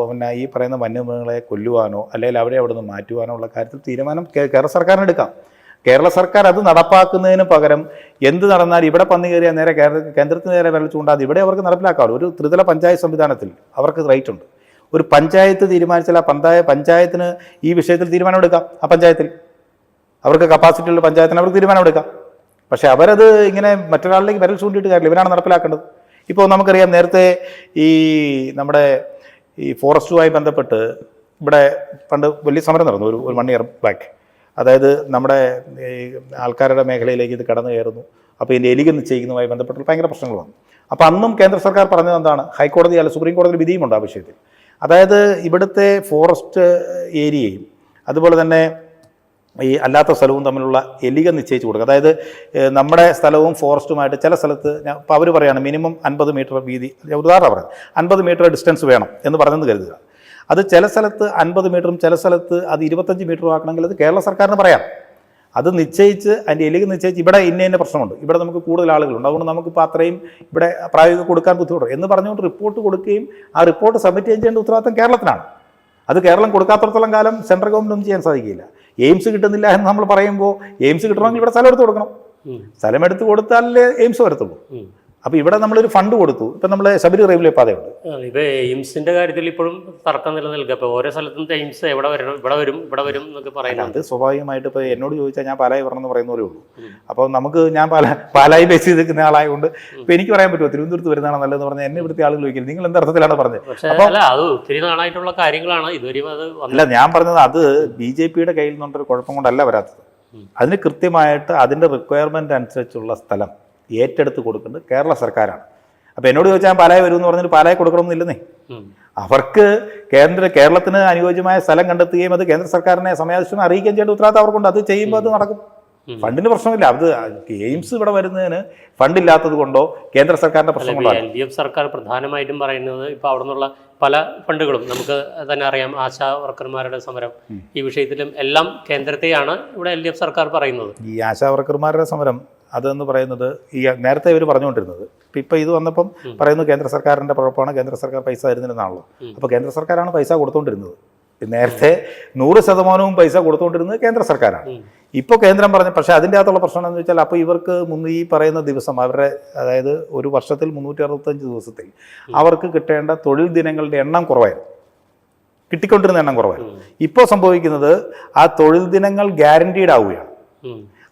B: പിന്നെ ഈ പറയുന്ന വന്യമൃഗങ്ങളെ കൊല്ലുവാനോ അല്ലെങ്കിൽ അവരെ അവിടെ നിന്ന് മാറ്റുവാനോ ഉള്ള കാര്യത്തിൽ തീരുമാനം കേരള സർക്കാരിന് എടുക്കാം. കേരള സർക്കാർ അത് നടപ്പാക്കുന്നതിന് പകരം എന്ത് നടന്നാൽ ഇവിടെ പന്നി കയറിയാൽ നേരെ കേന്ദ്രത്തിന് നേരെ വിരൽ ചൂണ്ടാതെ ഇവിടെ അവർക്ക് നടപ്പിലാക്കാമല്ലോ. ഒരു ത്രിതല പഞ്ചായത്ത് സംവിധാനത്തിൽ അവർക്ക് റൈറ്റ് ഉണ്ട്. ഒരു പഞ്ചായത്ത് തീരുമാനിച്ചാൽ ആ പഞ്ചായ പഞ്ചായത്തിന് ഈ വിഷയത്തിൽ തീരുമാനമെടുക്കാം ആ പഞ്ചായത്തിൽ അവർക്ക് കപ്പാസിറ്റി ഉള്ള പഞ്ചായത്തിന് അവർക്ക് തീരുമാനമെടുക്കാം പക്ഷേ അവരത് ഇങ്ങനെ മറ്റൊരാളിലേക്ക് വിരൽ ചൂണ്ടിയിട്ട് കാര്യമില്ല. ഇവരാണ് നടപ്പിലാക്കേണ്ടത്. ഇപ്പോൾ നമുക്കറിയാം നേരത്തെ ഈ നമ്മുടെ ഈ ഫോറസ്റ്റുമായി ബന്ധപ്പെട്ട് ഇവിടെ പണ്ട് വലിയ സമരം നടന്നു ഒരു ഒരു വൺ ഇയർ ബാക്ക് അതായത് നമ്മുടെ ഈ ആൾക്കാരുടെ മേഖലയിലേക്ക് ഇത് കടന്നു കയറുന്നു. അപ്പോൾ ഇതിന്റെ എലിക നിശ്ചയിക്കുന്നതുമായി ബന്ധപ്പെട്ട് ഭയങ്കര പ്രശ്നങ്ങൾ വന്നു. അപ്പോൾ അന്നും കേന്ദ്ര സർക്കാർ പറഞ്ഞത് എന്താണ്? ഹൈക്കോടതി അല്ല സുപ്രീം കോടതി വിധിയുമുണ്ട് ആ വിഷയത്തിൽ. അതായത് ഇവിടുത്തെ ഫോറസ്റ്റ് ഏരിയയും അതുപോലെ തന്നെ ഈ അല്ലാത്ത സ്ഥലവും തമ്മിലുള്ള എലിക നിശ്ചയിച്ച് കൊടുക്കുക. അതായത് നമ്മുടെ സ്ഥലവും ഫോറസ്റ്റുമായിട്ട് ചില സ്ഥലത്ത് ഇപ്പോൾ അവർ പറയുകയാണ് മിനിമം അൻപത് മീറ്റർ വീതി ഉദാഹരണം പറയാം. അൻപത് മീറ്റർ ഡിസ്റ്റൻസ് വേണം എന്ന് പറഞ്ഞെന്ന് കരുതുക. അത് ചില സ്ഥലത്ത് അൻപത് മീറ്ററും ചില സ്ഥലത്ത് അത് ഇരുപത്തഞ്ച് മീറ്ററും ആക്കണമെങ്കിൽ അത് കേരള സർക്കാരിന് പറയാം. അത് നിശ്ചയിച്ച് അതിന്റെ എലിക നിശ്ചയിച്ച് ഇവിടെ ഇന്ന ഇന്ന പ്രശ്നമുണ്ട്. ഇവിടെ നമുക്ക് കൂടുതൽ ആളുകളുണ്ട്. അതുകൊണ്ട് നമുക്കിപ്പോൾ അത്രയും ഇവിടെ പ്രായോഗിക കൊടുക്കാൻ ബുദ്ധിമുട്ടുണ്ട് എന്ന് പറഞ്ഞുകൊണ്ട് റിപ്പോർട്ട് കൊടുക്കുകയും ആ റിപ്പോർട്ട് സബ്മിറ്റ് ചെയ്യേണ്ട ഉത്തരവാദിത്തം കേരളത്തിനാണ്. അത് കേരളം കൊടുക്കാത്തടത്തോളം കാലം സെൻട്രൽ ഗവൺമെന്റ് ഒന്നും ചെയ്യാൻ സാധിക്കില്ല. എയിംസ് കിട്ടുന്നില്ല എന്ന് നമ്മൾ പറയുമ്പോൾ എയിംസ് കിട്ടണമെങ്കിൽ ഇവിടെ സ്ഥലം എടുത്ത് കൊടുക്കണം. സ്ഥലം എടുത്ത് കൊടുത്താലേ എയിംസ് വരത്തുള്ളൂ. അപ്പോൾ ഇവിടെ നമ്മളൊരു ഫണ്ട് കൊടുത്തു. ഇപ്പം നമ്മൾ ശബരി റെയിൽവേ പാതയുണ്ട്.
A: ഇപ്പൊ എയിംസിന്റെ കാര്യത്തിൽ ഇപ്പോഴും തർക്കം നിലനിൽക്കുക. ഇപ്പൊ ഓരോ സ്ഥലത്തും എയിംസ് എവിടെ വരണം ഇവിടെ വരും ഇവിടെ വരും എന്നൊക്കെ പറയുന്നത്
B: അത് സ്വാഭാവികമായിട്ട് ഇപ്പോൾ എന്നോട് ചോദിച്ചാൽ ഞാൻ പാലായി പറഞ്ഞെന്ന് പറയുന്നവരേ ഉള്ളൂ. അപ്പോൾ നമുക്ക് ഞാൻ പാല പാലായി ബേസ് ചെയ്ത് നിൽക്കുന്ന ആളായതുകൊണ്ട് ഇപ്പോൾ എനിക്ക് പറയാൻ പറ്റുമോ? തിരുവനന്തപുരത്ത് വരുന്നതാണ് നല്ലതെന്ന് പറഞ്ഞാൽ എന്നെ ഇവിടുത്തെ ആളുകൾ ചോദിക്കില്ല നിങ്ങൾ എന്ത് അർത്ഥത്തിലാണ് പറഞ്ഞത്?
A: അപ്പൊ അല്ല അത് ഒത്തിരി നാളായിട്ടുള്ള കാര്യങ്ങളാണ്. ഇതുവരെ അത്
B: അല്ല ഞാൻ പറഞ്ഞത് അത് ബി ജെ പിയുടെ കയ്യിൽ നിന്നൊരു കുഴപ്പം കൊണ്ടല്ല വരാത്തത്. അതിന് കൃത്യമായിട്ട് അതിന്റെ റിക്വയർമെന്റ് അനുസരിച്ചുള്ള സ്ഥലം. ഏറ്റെടുത്ത് കൊടുക്കുന്നത് കേരള സർക്കാരാണ്. അപ്പോൾ എന്നോട് ചോദിച്ചാൽ പാലായി വരുമെന്ന് പറഞ്ഞിട്ട് പാലായി കൊടുക്കണമെന്നില്ലെന്നേ. അവർക്ക് കേന്ദ്ര കേരളത്തിന് അനുയോജ്യമായ സ്ഥലം കണ്ടെത്തുകയും അത് കേന്ദ്ര സർക്കാരിനെ സമയാവശ്യം അറിയിക്കുകയും ചെയ്യേണ്ട ഉത്തരവാദിത്തം അവർക്കുണ്ട്. അത് ചെയ്യുമ്പോൾ അത് നടക്കും. ഫണ്ടിന് പ്രശ്നമില്ല. അത് എയിംസ് ഇവിടെ വരുന്നതിന് ഫണ്ടില്ലാത്തത് കൊണ്ടോ കേന്ദ്ര സർക്കാരിന്റെ പ്രശ്നം കൊണ്ടോ
A: എൽ ഡി എഫ് സർക്കാർ പ്രധാനമായിട്ടും പറയുന്നത് ഇപ്പൊ അവിടെ നിന്നുള്ള പല ഫണ്ടുകളും നമുക്ക് തന്നെ അറിയാം ആശാ വർക്കർമാരുടെ സമരം. ഈ വിഷയത്തിലും എല്ലാം കേന്ദ്രത്തെയാണ് ഇവിടെ എൽ ഡി എഫ് സർക്കാർ പറയുന്നത്.
B: ഈ ആശാ വർക്കർമാരുടെ സമരം അതെന്ന് പറയുന്നത് ഈ നേരത്തെ ഇവർ പറഞ്ഞുകൊണ്ടിരുന്നത്. ഇപ്പം ഇത് വന്നപ്പം പറയുന്നത് കേന്ദ്ര സർക്കാരിന്റെ കുഴപ്പമാണ് കേന്ദ്ര സർക്കാർ പൈസ തരുന്നില്ലെന്നാണല്ലോ അപ്പോൾ കേന്ദ്ര സർക്കാരാണ് പൈസ കൊടുത്തുകൊണ്ടിരുന്നത് നേരത്തെ നൂറ് ശതമാനവും പൈസ കൊടുത്തുകൊണ്ടിരുന്നത് കേന്ദ്ര സർക്കാരാണ്. ഇപ്പോൾ കേന്ദ്രം പറഞ്ഞു പക്ഷേ അതിന്റെ അകത്തുള്ള പ്രശ്നം എന്ന് വെച്ചാൽ അപ്പോൾ ഇവർക്ക് മുന്ന് ഈ പറയുന്ന ദിവസം അവരുടെ അതായത് ഒരു വർഷത്തിൽ മുന്നൂറ്റി അറുപത്തഞ്ച് ദിവസത്തിൽ അവർക്ക് കിട്ടേണ്ട തൊഴിൽ ദിനങ്ങളുടെ എണ്ണം കുറവായിരുന്നു. കിട്ടിക്കൊണ്ടിരുന്ന എണ്ണം കുറവായിരുന്നു. ഇപ്പോൾ സംഭവിക്കുന്നത് ആ തൊഴിൽ ദിനങ്ങൾ ഗ്യാരണ്ടീഡ് ആവുകയാണ്.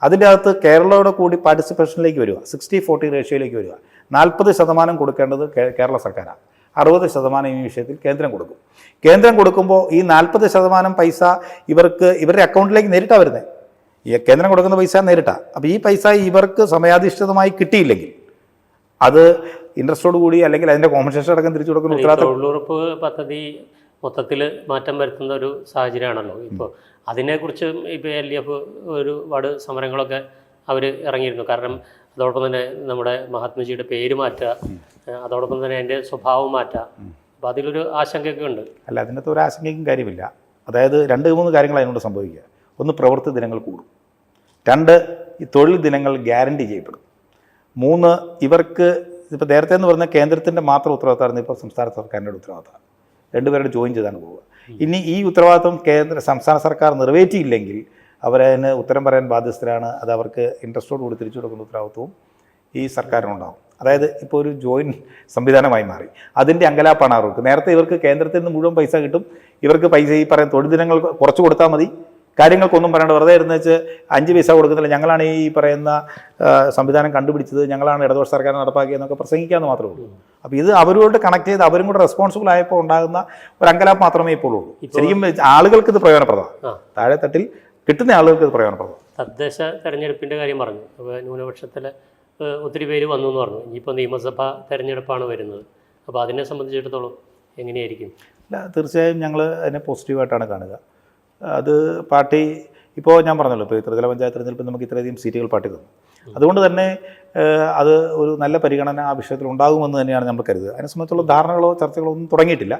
B: അതിന്റെ അകത്ത് കേരളയുടെ കൂടി പാർട്ടിസിപ്പേഷനിലേക്ക് വരിക. സിക്സ്റ്റി ഫോർട്ടി റേഷ്യോയിലേക്ക് വരിക. നാൽപ്പത് ശതമാനം കൊടുക്കേണ്ടത് കേരള സർക്കാരാണ്. അറുപത് ശതമാനം ഈ വിഷയത്തിൽ കേന്ദ്രം കൊടുക്കും. കേന്ദ്രം കൊടുക്കുമ്പോൾ ഈ നാൽപ്പത് ശതമാനം പൈസ ഇവർക്ക് ഇവരുടെ അക്കൗണ്ടിലേക്ക് നേരിട്ടാണ് വരുന്നത് ഈ കേന്ദ്രം കൊടുക്കുന്ന പൈസ നേരിട്ടാണ് അപ്പോൾ ഈ പൈസ ഇവർക്ക് സമയാധിഷ്ഠിതമായി കിട്ടിയില്ലെങ്കിൽ അത് ഇൻട്രസ്റ്റോട് കൂടി അല്ലെങ്കിൽ അതിന്റെ കോമ്പൻസേഷൻ അടക്കം തിരിച്ചു കൊടുക്കുന്ന ഉത്തരവാദിത്വം
A: തൊഴിലുറപ്പ് പദ്ധതി മൊത്തത്തിൽ മാറ്റം വരുത്തുന്ന ഒരു സാഹചര്യമാണല്ലോ. ഇപ്പോൾ അതിനെക്കുറിച്ച് ഇപ്പോൾ എൽ ഡി എഫ് ഒരുപാട് സമരങ്ങളൊക്കെ അവർ ഇറങ്ങിയിരുന്നു. കാരണം അതോടൊപ്പം തന്നെ നമ്മുടെ മഹാത്മജിയുടെ പേര് മാറ്റുക അതോടൊപ്പം തന്നെ അതിന്റെ സ്വഭാവം മാറ്റുക. അപ്പോൾ അതിലൊരു ആശങ്കയൊക്കെ ഉണ്ട്.
B: അല്ല അതിനകത്ത് ഒരു ആശങ്കയ്ക്കും കാര്യമില്ല. അതായത് രണ്ട് മൂന്ന് കാര്യങ്ങൾ അതിനോട് സംഭവിക്കുക. ഒന്ന് പ്രവൃത്തി ദിനങ്ങൾ കൂടും. രണ്ട് ഈ തൊഴിൽ ദിനങ്ങൾ ഗ്യാരണ്ടി ചെയ്യപ്പെടും. മൂന്ന് ഇവർക്ക് ഇപ്പോൾ നേരത്തെ എന്ന് പറഞ്ഞാൽ കേന്ദ്രത്തിന്റെ മാത്രം ഉത്തരവാദിത്തമായിരുന്നു ഇപ്പോൾ സംസ്ഥാന സർക്കാരിന്റെ ഉത്തരവാദിത്തമാണ് രണ്ടുപേരുടെ ജോയിൻ ചെയ്താണ് പോവുക. ഇനി ഈ ഉത്തരവാദിത്വം കേന്ദ്ര സംസ്ഥാന സർക്കാർ നിറവേറ്റിയില്ലെങ്കിൽ അവരതിന് ഉത്തരം പറയാൻ ബാധ്യസ്ഥരാണ്. അത് അവർക്ക് ഇൻട്രസ്റ്റോട് കൂടി തിരിച്ചു കൊടുക്കുന്ന ഉത്തരവാദിത്വവും ഈ സർക്കാരിനുണ്ടാവും. അതായത് ഇപ്പോൾ ഒരു ജോയിൻ സംവിധാനമായി മാറി. അതിന്റെ അങ്കലാപ്പാണ് അവർക്ക് നേരത്തെ ഇവർക്ക് കേന്ദ്രത്തിൽ നിന്ന് മുഴുവൻ പൈസ കിട്ടും. ഇവർക്ക് പൈസ ഈ പറയുന്ന തൊഴിൽ ദിനങ്ങൾ കുറച്ച് കൊടുത്താൽ മതി. കാര്യങ്ങൾക്കൊന്നും പറയേണ്ട വെറുതെ ഇരുന്ന് വെച്ച് അഞ്ച് പൈസ കൊടുക്കുന്നില്ല. ഞങ്ങളാണ് ഈ പറയുന്ന സംവിധാനം കണ്ടുപിടിച്ചത്. ഞങ്ങളാണ് ഇടതുപക്ഷ സർക്കാർ നടപ്പാക്കിയതെന്നൊക്കെ പ്രസംഗിക്കാമെന്ന് മാത്രമേ ഉള്ളൂ. അപ്പോൾ ഇത് അവരോട് കണക്ട് ചെയ്ത് അവരും കൂടെ റെസ്പോൺസിബിൾ ആയപ്പോൾ ഉണ്ടാകുന്ന ഒരു അങ്കലാപ്പ് മാത്രമേ ഇപ്പോൾ ഉള്ളൂ. ശരിക്കും ആളുകൾക്ക് ഇത് പ്രയോജനപ്രദമാണ്.
A: താഴെത്തട്ടിൽ
B: താഴെ തട്ടിൽ കിട്ടുന്ന ആളുകൾക്ക് ഇത് പ്രയോജനപ്രദമാണ്.
A: തദ്ദേശ തെരഞ്ഞെടുപ്പിന്റെ കാര്യം പറഞ്ഞു. അപ്പോൾ ന്യൂനപക്ഷത്തിൽ ഒത്തിരി പേര് വന്നു എന്ന് പറഞ്ഞു. ഇനിയിപ്പോൾ നിയമസഭാ തെരഞ്ഞെടുപ്പാണ് വരുന്നത്. അപ്പോൾ അതിനെ സംബന്ധിച്ചിടത്തോളം എങ്ങനെയായിരിക്കും?
B: അല്ല തീർച്ചയായും ഞങ്ങൾ അതിനെ പോസിറ്റീവായിട്ടാണ് കാണുക. അത് പാർട്ടി ഇപ്പോൾ ഞാൻ പറഞ്ഞല്ലോ ഇപ്പോൾ ത്രിതല പഞ്ചായത്ത് തെരഞ്ഞെടുപ്പിൽ നമുക്ക് ഇത്രയധികം സീറ്റുകൾ പാർട്ടി തന്നു. അതുകൊണ്ട് തന്നെ അത് ഒരു നല്ല പരിഗണന ആ വിഷയത്തിൽ ഉണ്ടാകുമെന്ന് തന്നെയാണ് നമ്മൾ കരുതുക. അതിനെ സംബന്ധിച്ചുള്ള ധാരണകളോ ചർച്ചകളോ ഒന്നും തുടങ്ങിയിട്ടില്ല.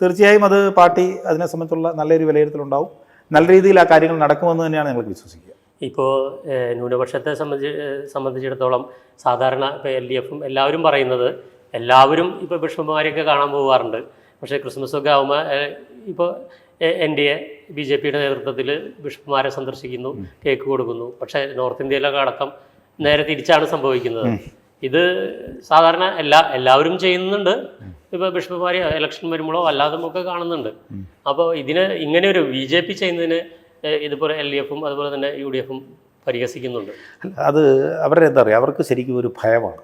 B: തീർച്ചയായും അത് പാർട്ടി അതിനെ സംബന്ധിച്ചുള്ള നല്ലൊരു വിലയിരുത്തലുണ്ടാവും. നല്ല രീതിയിൽ ആ കാര്യങ്ങൾ നടക്കുമെന്ന് തന്നെയാണ് ഞങ്ങൾക്ക് വിശ്വസിക്കുക.
A: ഇപ്പോൾ ന്യൂനപക്ഷത്തെ സംബന്ധിച്ച് സംബന്ധിച്ചിടത്തോളം സാധാരണ ഇപ്പോൾ എൽ ഡി എഫും എല്ലാവരും പറയുന്നത് എല്ലാവരും ഇപ്പോൾ ബിഷപ്പുമാരെയൊക്കെ കാണാൻ പോകാറുണ്ട് പക്ഷേ ക്രിസ്മസ് ഒക്കെ ആകുമ്പോൾ ഇപ്പോൾ N D A B J പിയുടെ നേതൃത്വത്തിൽ ബിഷപ്പുമാരെ സന്ദർശിക്കുന്നു കേക്ക് കൊടുക്കുന്നു. പക്ഷേ നോർത്ത് ഇന്ത്യയിലൊക്കെ അടക്കം നേരെ തിരിച്ചാണ് സംഭവിക്കുന്നത്. ഇത് സാധാരണ എല്ലാ എല്ലാവരും ചെയ്യുന്നുണ്ട്. ഇപ്പോൾ ബിഷപ്പുമാരെ ഇലക്ഷൻ വരുമ്പോഴോ അല്ലാതെ ഒക്കെ കാണുന്നുണ്ട്. അപ്പോൾ ഇതിന് ഇങ്ങനെ ഒരു ബി ജെ പി ചെയ്യുന്നതിന് ഇതുപോലെ എൽ ഡി എഫും അതുപോലെ തന്നെ യു ഡി എഫും പരിഹസിക്കുന്നുണ്ട്.
B: അത് അവരുടെ എന്താ പറയുക അവർക്ക് ശരിക്കും ഒരു ഭയമാണ്.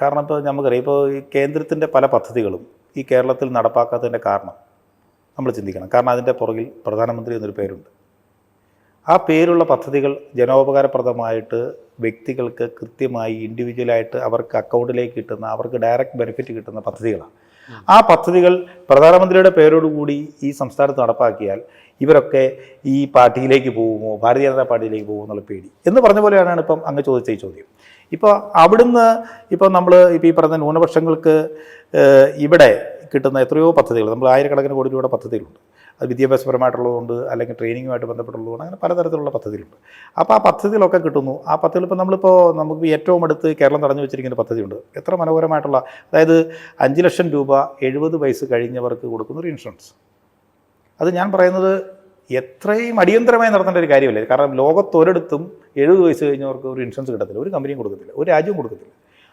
B: കാരണം ഇപ്പോൾ നമുക്കറിയാം ഇപ്പോൾ ഈ കേന്ദ്രത്തിന്റെ പല പദ്ധതികളും ഈ കേരളത്തിൽ നടപ്പാക്കാത്തതിന്റെ കാരണം നമ്മൾ ചിന്തിക്കണം. കാരണം അതിന്റെ പുറകിൽ പ്രധാനമന്ത്രി എന്നൊരു പേരുണ്ട്. ആ പേരുള്ള പദ്ധതികൾ ജനോപകാരപ്രദമായിട്ട് വ്യക്തികൾക്ക് കൃത്യമായി ഇൻഡിവിജ്വലായിട്ട് അവർക്ക് അക്കൗണ്ടിലേക്ക് കിട്ടുന്ന അവർക്ക് ഡയറക്റ്റ് ബെനിഫിറ്റ് കിട്ടുന്ന പദ്ധതികളാണ്. ആ പദ്ധതികൾ പ്രധാനമന്ത്രിയുടെ പേരോടുകൂടി ഈ സംസ്ഥാനത്ത് നടപ്പാക്കിയാൽ ഇവരൊക്കെ ഈ പാർട്ടിയിലേക്ക് പോകുമോ ഭാരതീയ ജനതാ പാർട്ടിയിലേക്ക് പോകുമോ എന്നുള്ള പേടി. എന്ന് പറഞ്ഞ പോലെയാണ് ഇപ്പം അങ്ങ് ചോദിച്ച ഈ ചോദ്യം. ഇപ്പോൾ അവിടുന്ന് ഇപ്പോൾ നമ്മൾ ഇപ്പോൾ ഈ പറഞ്ഞ ന്യൂനപക്ഷങ്ങൾക്ക് ഇവിടെ കിട്ടുന്ന എത്രയോ പദ്ധതികൾ നമ്മൾ ആയിരക്കണക്കിന് കോടി രൂപയുടെ പദ്ധതികളുണ്ട്. അത് വിദ്യാഭ്യാസപരമായിട്ടുള്ളതുകൊണ്ട് അല്ലെങ്കിൽ ട്രെയിനിങ്ങുമായിട്ട് ബന്ധപ്പെട്ടുള്ളതുകൊണ്ട് അങ്ങനെ പലതരത്തിലുള്ള പദ്ധതികളുണ്ട്. അപ്പോൾ ആ പദ്ധതികളൊക്കെ കിട്ടുന്നു. ആ ഇപ്പോൾ നമ്മളിപ്പോൾ നമുക്ക് ഏറ്റവും അടുത്ത് കേരളം തടഞ്ഞു വെച്ചിരിക്കുന്ന പദ്ധതിയുണ്ട്. എത്ര മനോഹരമായിട്ടുള്ള അതായത് അഞ്ച് ലക്ഷം രൂപ എഴുപത് വയസ്സ് കഴിഞ്ഞവർക്ക് കൊടുക്കുന്ന ഒരു ഇൻഷുറൻസ്. അത് ഞാൻ പറയുന്നത് എത്രയും അടിയന്തരമായി നടത്തേണ്ട ഒരു കാര്യമല്ലേ? കാരണം ലോകത്തൊരിടത്തും എഴുപത് വയസ്സ് കഴിഞ്ഞവർക്ക് ഒരു ഇൻഷുറൻസ് കിട്ടത്തില്ല. ഒരു കമ്പനിയും കൊടുക്കത്തില്ല. ഒരു രാജ്യവും കൊടുക്കത്തില്ല.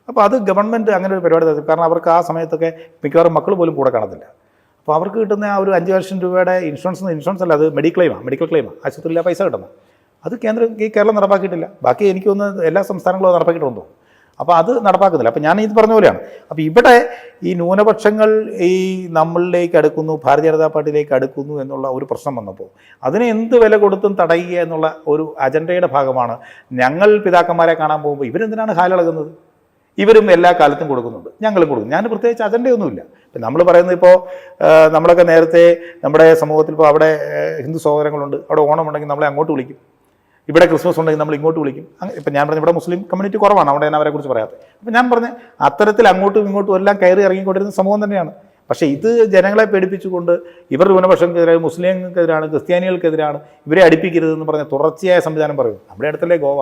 B: അപ്പോൾ അത് ഗവൺമെന്റ് അങ്ങനെ ഒരു പരിപാടി കാരണം അവർക്ക് ആ സമയത്തൊക്കെ മിക്കവാറും മക്കൾ പോലും കൂടെ കാണത്തില്ല. അപ്പോൾ അവർക്ക് കിട്ടുന്ന ആ ഒരു അഞ്ച് ലക്ഷം രൂപയുടെ ഇൻഷുറൻസ് ഇൻഷുറൻസ് അല്ല അത് മെഡിക്കൽ മെഡിക്ലെയിമാണ് മെഡിക്കൽ ക്ലെയിമാണ് ആശുപത്രിയിലെ പൈസ കിട്ടുന്നത്. അത് കേന്ദ്രം ഈ കേരളം നടപ്പാക്കിയിട്ടില്ല. ബാക്കി എനിക്കൊന്ന് എല്ലാ സംസ്ഥാനങ്ങളും നടപ്പാക്കിയിട്ടുണ്ടോ? അപ്പോൾ അത് നടപ്പാക്കുന്നില്ല. അപ്പോൾ ഞാൻ ഇത് പറഞ്ഞ പോലെയാണ്. അപ്പോൾ ഇവിടെ ഈ ന്യൂനപക്ഷങ്ങൾ ഈ നമ്മളിലേക്ക് അടുക്കുന്നു ഭാരതീയ ജനതാ പാർട്ടിയിലേക്ക് അടുക്കുന്നു എന്നുള്ള ഒരു പ്രശ്നം വന്നപ്പോൾ അതിനെ എന്ത് വില കൊടുത്തും തടയുക എന്നുള്ള ഒരു അജണ്ടയുടെ ഭാഗമാണ് ഞങ്ങൾ പിതാക്കന്മാരെ കാണാൻ പോകുമ്പോൾ ഇവരെന്തിനാണ് ഹാലിളകുന്നത്? ഇവരും എല്ലാ കാലത്തും കൊടുക്കുന്നുണ്ട്. ഞങ്ങളും കൊടുക്കും ഞാൻ പ്രത്യേകിച്ച് അജണ്ടയൊന്നുമില്ല. ഇപ്പം നമ്മൾ പറയുന്നത് ഇപ്പോൾ നമ്മളൊക്കെ നേരത്തെ നമ്മുടെ സമൂഹത്തിൽ ഇപ്പോൾ അവിടെ ഹിന്ദു സഹോദരങ്ങളുണ്ട്. അവിടെ ഓണം ഉണ്ടെങ്കിൽ നമ്മളെ അങ്ങോട്ട് വിളിക്കും. ഇവിടെ ക്രിസ്മസ് ഉണ്ടെങ്കിൽ നമ്മൾ ഇങ്ങോട്ട് വിളിക്കും. ഇപ്പം ഞാൻ പറഞ്ഞു ഇവിടെ മുസ്ലിം കമ്മ്യൂണിറ്റി കുറവാണ്. അവിടെ ഞാൻ അവരെക്കുറിച്ച് പറയാത്തത്. അപ്പം ഞാൻ പറഞ്ഞ അത്തരത്തിൽ അങ്ങോട്ടും ഇങ്ങോട്ടും എല്ലാം കയറി ഇറങ്ങിക്കൊണ്ടിരുന്ന സമൂഹം തന്നെയാണ്. പക്ഷേ ഇത് ജനങ്ങളെ പേടിപ്പിച്ചുകൊണ്ട് ഇവർ ന്യൂനപക്ഷങ്ങൾക്കെതിരെ മുസ്ലിങ്ങൾക്കെതിരാണ് ക്രിസ്ത്യാനികൾക്കെതിരാണ് ഇവരെ അടുപ്പിക്കരുതെന്ന് പറഞ്ഞ തുടർച്ചയായ സംവിധാനം പറയും. നമ്മുടെ അടുത്തല്ലേ ഗോവ?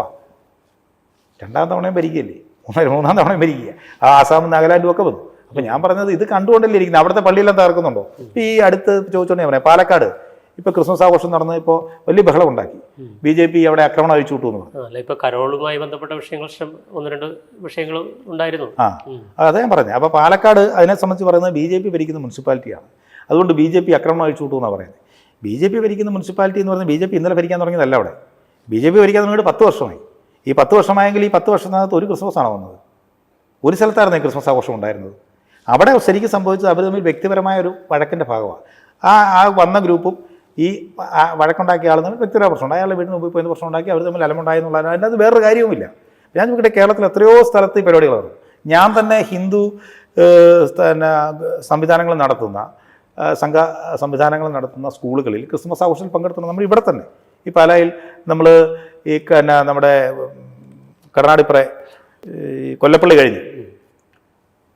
B: രണ്ടാം തവണയും ഭരിക്കുകയല്ലേ? മൂന്നാം മൂന്നാം തവണയും ഭരിക്കുക. ആ ആസാമും നാഗാലാൻഡും ഒക്കെ വന്നു. അപ്പം ഞാൻ പറഞ്ഞത് ഇത് കണ്ടുകൊണ്ടല്ലേ ഇരിക്കുന്നത്. അവിടുത്തെ പള്ളിയെല്ലാം തകർക്കുന്നുണ്ടോ? ഇപ്പം ഈ അടുത്ത് ചോദിച്ചോണ്ട് ഞാൻ പറയാം. പാലക്കാട് ഇപ്പോൾ ക്രിസ്മസ് ആഘോഷം നടന്ന് ഇപ്പോൾ വലിയ ബഹളം ഉണ്ടാക്കി. ബി ജെ പി അവിടെ ആക്രമണം അഴിച്ചു വിട്ടു എന്ന്
A: ഇപ്പോൾ കരോളുമായി ബന്ധപ്പെട്ട വിഷയങ്ങൾ ഒന്ന് രണ്ട് വിഷയങ്ങൾ ഉണ്ടായിരുന്നു.
B: ആ. അതേ ഞാൻ പറഞ്ഞത്. അപ്പോൾ പാലക്കാട് അതിനെ സംബന്ധിച്ച് പറയുന്നത് ബി ജെ പി ഭരിക്കുന്ന മുനിസിപ്പാലിറ്റിയാണ്. അതുകൊണ്ട് ബി ജെ പി ആക്രമണം അഴിച്ചു വിട്ടു എന്നാണ് പറയുന്നത്. ബി ജെ പി ഭരിക്കുന്ന മുനിസിപ്പാലിറ്റി എന്ന് പറഞ്ഞാൽ ബി ജെ പി ഇന്നലെ ഭരിക്കാൻ തുടങ്ങിയതല്ല അവിടെ. ബി ജെ പി ഭരിക്കാൻ തുടങ്ങിയിട്ട് പത്ത് വർഷമായി. ഈ പത്ത് വർഷമായെങ്കിൽ ഈ പത്ത് വർഷത്തിനകത്ത് ഒരു ക്രിസ്മസ് ആണ് വന്നത്. ഒരു സ്ഥലത്തായിരുന്നു ഈ ക്രിസ്മസ് ആഘോഷം ഉണ്ടായിരുന്നത്. അവിടെ ശരിക്കും സംഭവിച്ചത് അവർ തമ്മിൽ വ്യക്തിപരമായ ഒരു വഴക്കിന്റെ ഭാഗമാണ്. ആ ആ വന്ന ഗ്രൂപ്പും ഈ വഴക്കുണ്ടാക്കിയ ആൾ തമ്മിൽ വ്യക്തിപരമായ പ്രശ്നമുണ്ട്. അയാളുടെ വീടിന് മുമ്പിൽ പോയി പ്രശ്നം ഉണ്ടാക്കി അവർ തമ്മിൽ അലമുണ്ടായി എന്നുള്ളതാണ് അതിന്റെ അത് വേറൊരു കാര്യവുമില്ല. ഞാൻ ഇവിടെ കേരളത്തിൽ എത്രയോ സ്ഥലത്ത് ഈ പരിപാടികൾ നടന്നു. ഞാൻ തന്നെ ഹിന്ദു പിന്നെ സംവിധാനങ്ങൾ നടത്തുന്ന സംഘ സംവിധാനങ്ങൾ നടത്തുന്ന സ്കൂളുകളിൽ ക്രിസ്മസ് ആഘോഷത്തിൽ പങ്കെടുത്തുന്ന നമ്മൾ ഇവിടെ തന്നെ. ഈ പാലായിൽ നമ്മൾ ഈ പിന്നെ നമ്മുടെ കടനാടിപ്പുറ കൊല്ലപ്പള്ളി കഴിഞ്ഞ്.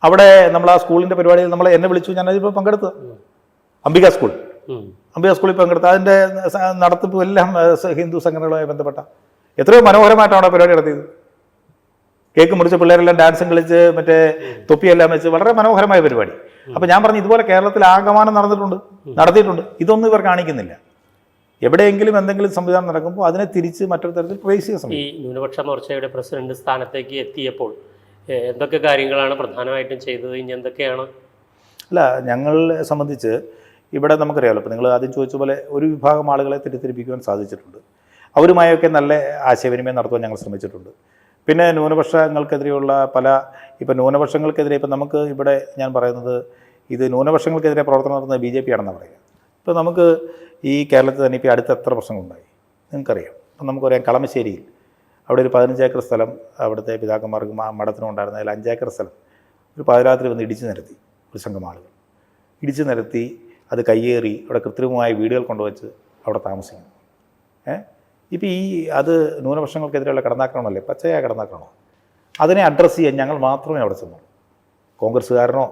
B: അവിടെ നമ്മൾ ആ സ്കൂളിന്റെ പരിപാടിയിൽ നമ്മൾ എന്നെ വിളിച്ചു ഞാൻ അതിപ്പോൾ പങ്കെടുത്തു അംബിക സ്കൂൾ. അംബിക സ്കൂളിൽ പങ്കെടുത്തു അതിന്റെ നടത്തിപ്പ് എല്ലാം ഹിന്ദു സംഘടനകളുമായി ബന്ധപ്പെട്ട. എത്രയോ മനോഹരമായിട്ടാണ് ആ പരിപാടി നടത്തിയത്. കേക്ക് മുറിച്ച് പിള്ളേരെല്ലാം ഡാൻസും കളിച്ച് മറ്റേ തൊപ്പിയെല്ലാം വെച്ച് വളരെ മനോഹരമായ പരിപാടി. അപ്പോൾ ഞാൻ പറഞ്ഞു ഇതുപോലെ കേരളത്തിൽ ആകമാനം നടന്നിട്ടുണ്ട് നടത്തിയിട്ടുണ്ട്. ഇതൊന്നും ഇവർ കാണിക്കുന്നില്ല. എവിടെയെങ്കിലും എന്തെങ്കിലും സംവിധാനം നടക്കുമ്പോൾ അതിനെ തിരിച്ച് മറ്റൊരു തരത്തിൽ പ്രവേശിക്കാൻ
A: ഈ ന്യൂനപക്ഷ മോർച്ചയുടെ പ്രസിഡന്റ് സ്ഥാനത്തേക്ക് എത്തിയപ്പോൾ എന്തൊക്കെ കാര്യങ്ങളാണ് പ്രധാനമായിട്ടും ചെയ്തത്? ഇനി എന്തൊക്കെയാണ്?
B: അല്ല ഞങ്ങളെ സംബന്ധിച്ച് ഇവിടെ നമുക്കറിയാമല്ലോ ഇപ്പോൾ നിങ്ങൾ ആദ്യം ചോദിച്ച പോലെ ഒരു വിഭാഗം ആളുകളെ തെറ്റിദ്ധരിപ്പിക്കുവാൻ സാധിച്ചിട്ടുണ്ട്. അവരുമായൊക്കെ നല്ല ആശയവിനിമയം നടത്തുവാൻ ഞങ്ങൾ ശ്രമിച്ചിട്ടുണ്ട്. പിന്നെ ന്യൂനപക്ഷങ്ങൾക്കെതിരെയുള്ള പല ഇപ്പോൾ ന്യൂനപക്ഷങ്ങൾക്കെതിരെ ഇപ്പം നമുക്ക് ഇവിടെ ഞാൻ പറയുന്നത് ഇത് ന്യൂനപക്ഷങ്ങൾക്കെതിരെ പ്രവർത്തനം നടത്തുന്നത് ബി ജെ പി ആണെന്നാണ് പറയുക. ഇപ്പോൾ നമുക്ക് ഈ കേരളത്തിൽ തന്നെ ഇപ്പോൾ അടുത്ത എത്ര പ്രശ്നങ്ങളുണ്ടായി? നിങ്ങൾക്കറിയാം. ഇപ്പം നമുക്കറിയാം കളമശ്ശേരിയിൽ അവിടെ ഒരു പതിനഞ്ച് ഏക്കർ സ്ഥലം അവിടുത്തെ പിതാക്കന്മാർക്ക് മഠത്തിനുണ്ടായിരുന്ന അതിൽ അഞ്ചേക്കർ സ്ഥലം. ഒരു പാതിരാത്രി വന്ന് ഇടിച്ചു നിരത്തി ഒരു സംഘം ആളുകൾ. ഇടിച്ചു നിരത്തി അത് കയ്യേറി അവിടെ കൃത്രിമമായ വീടുകൾ കൊണ്ടുവച്ച് അവിടെ താമസിക്കുന്നു. ഏ? ഇപ്പോൾ ഈ അത് ന്യൂനപക്ഷങ്ങൾക്കെതിരെയുള്ള കടന്നാക്രമണമല്ലേ? പച്ചയായ കടന്നാക്രമണം. അതിനെ അഡ്രസ്സ് ചെയ്യാൻ ഞങ്ങൾ മാത്രമേ അവിടെ ചെന്നു കോൺഗ്രസ്സുകാരനോ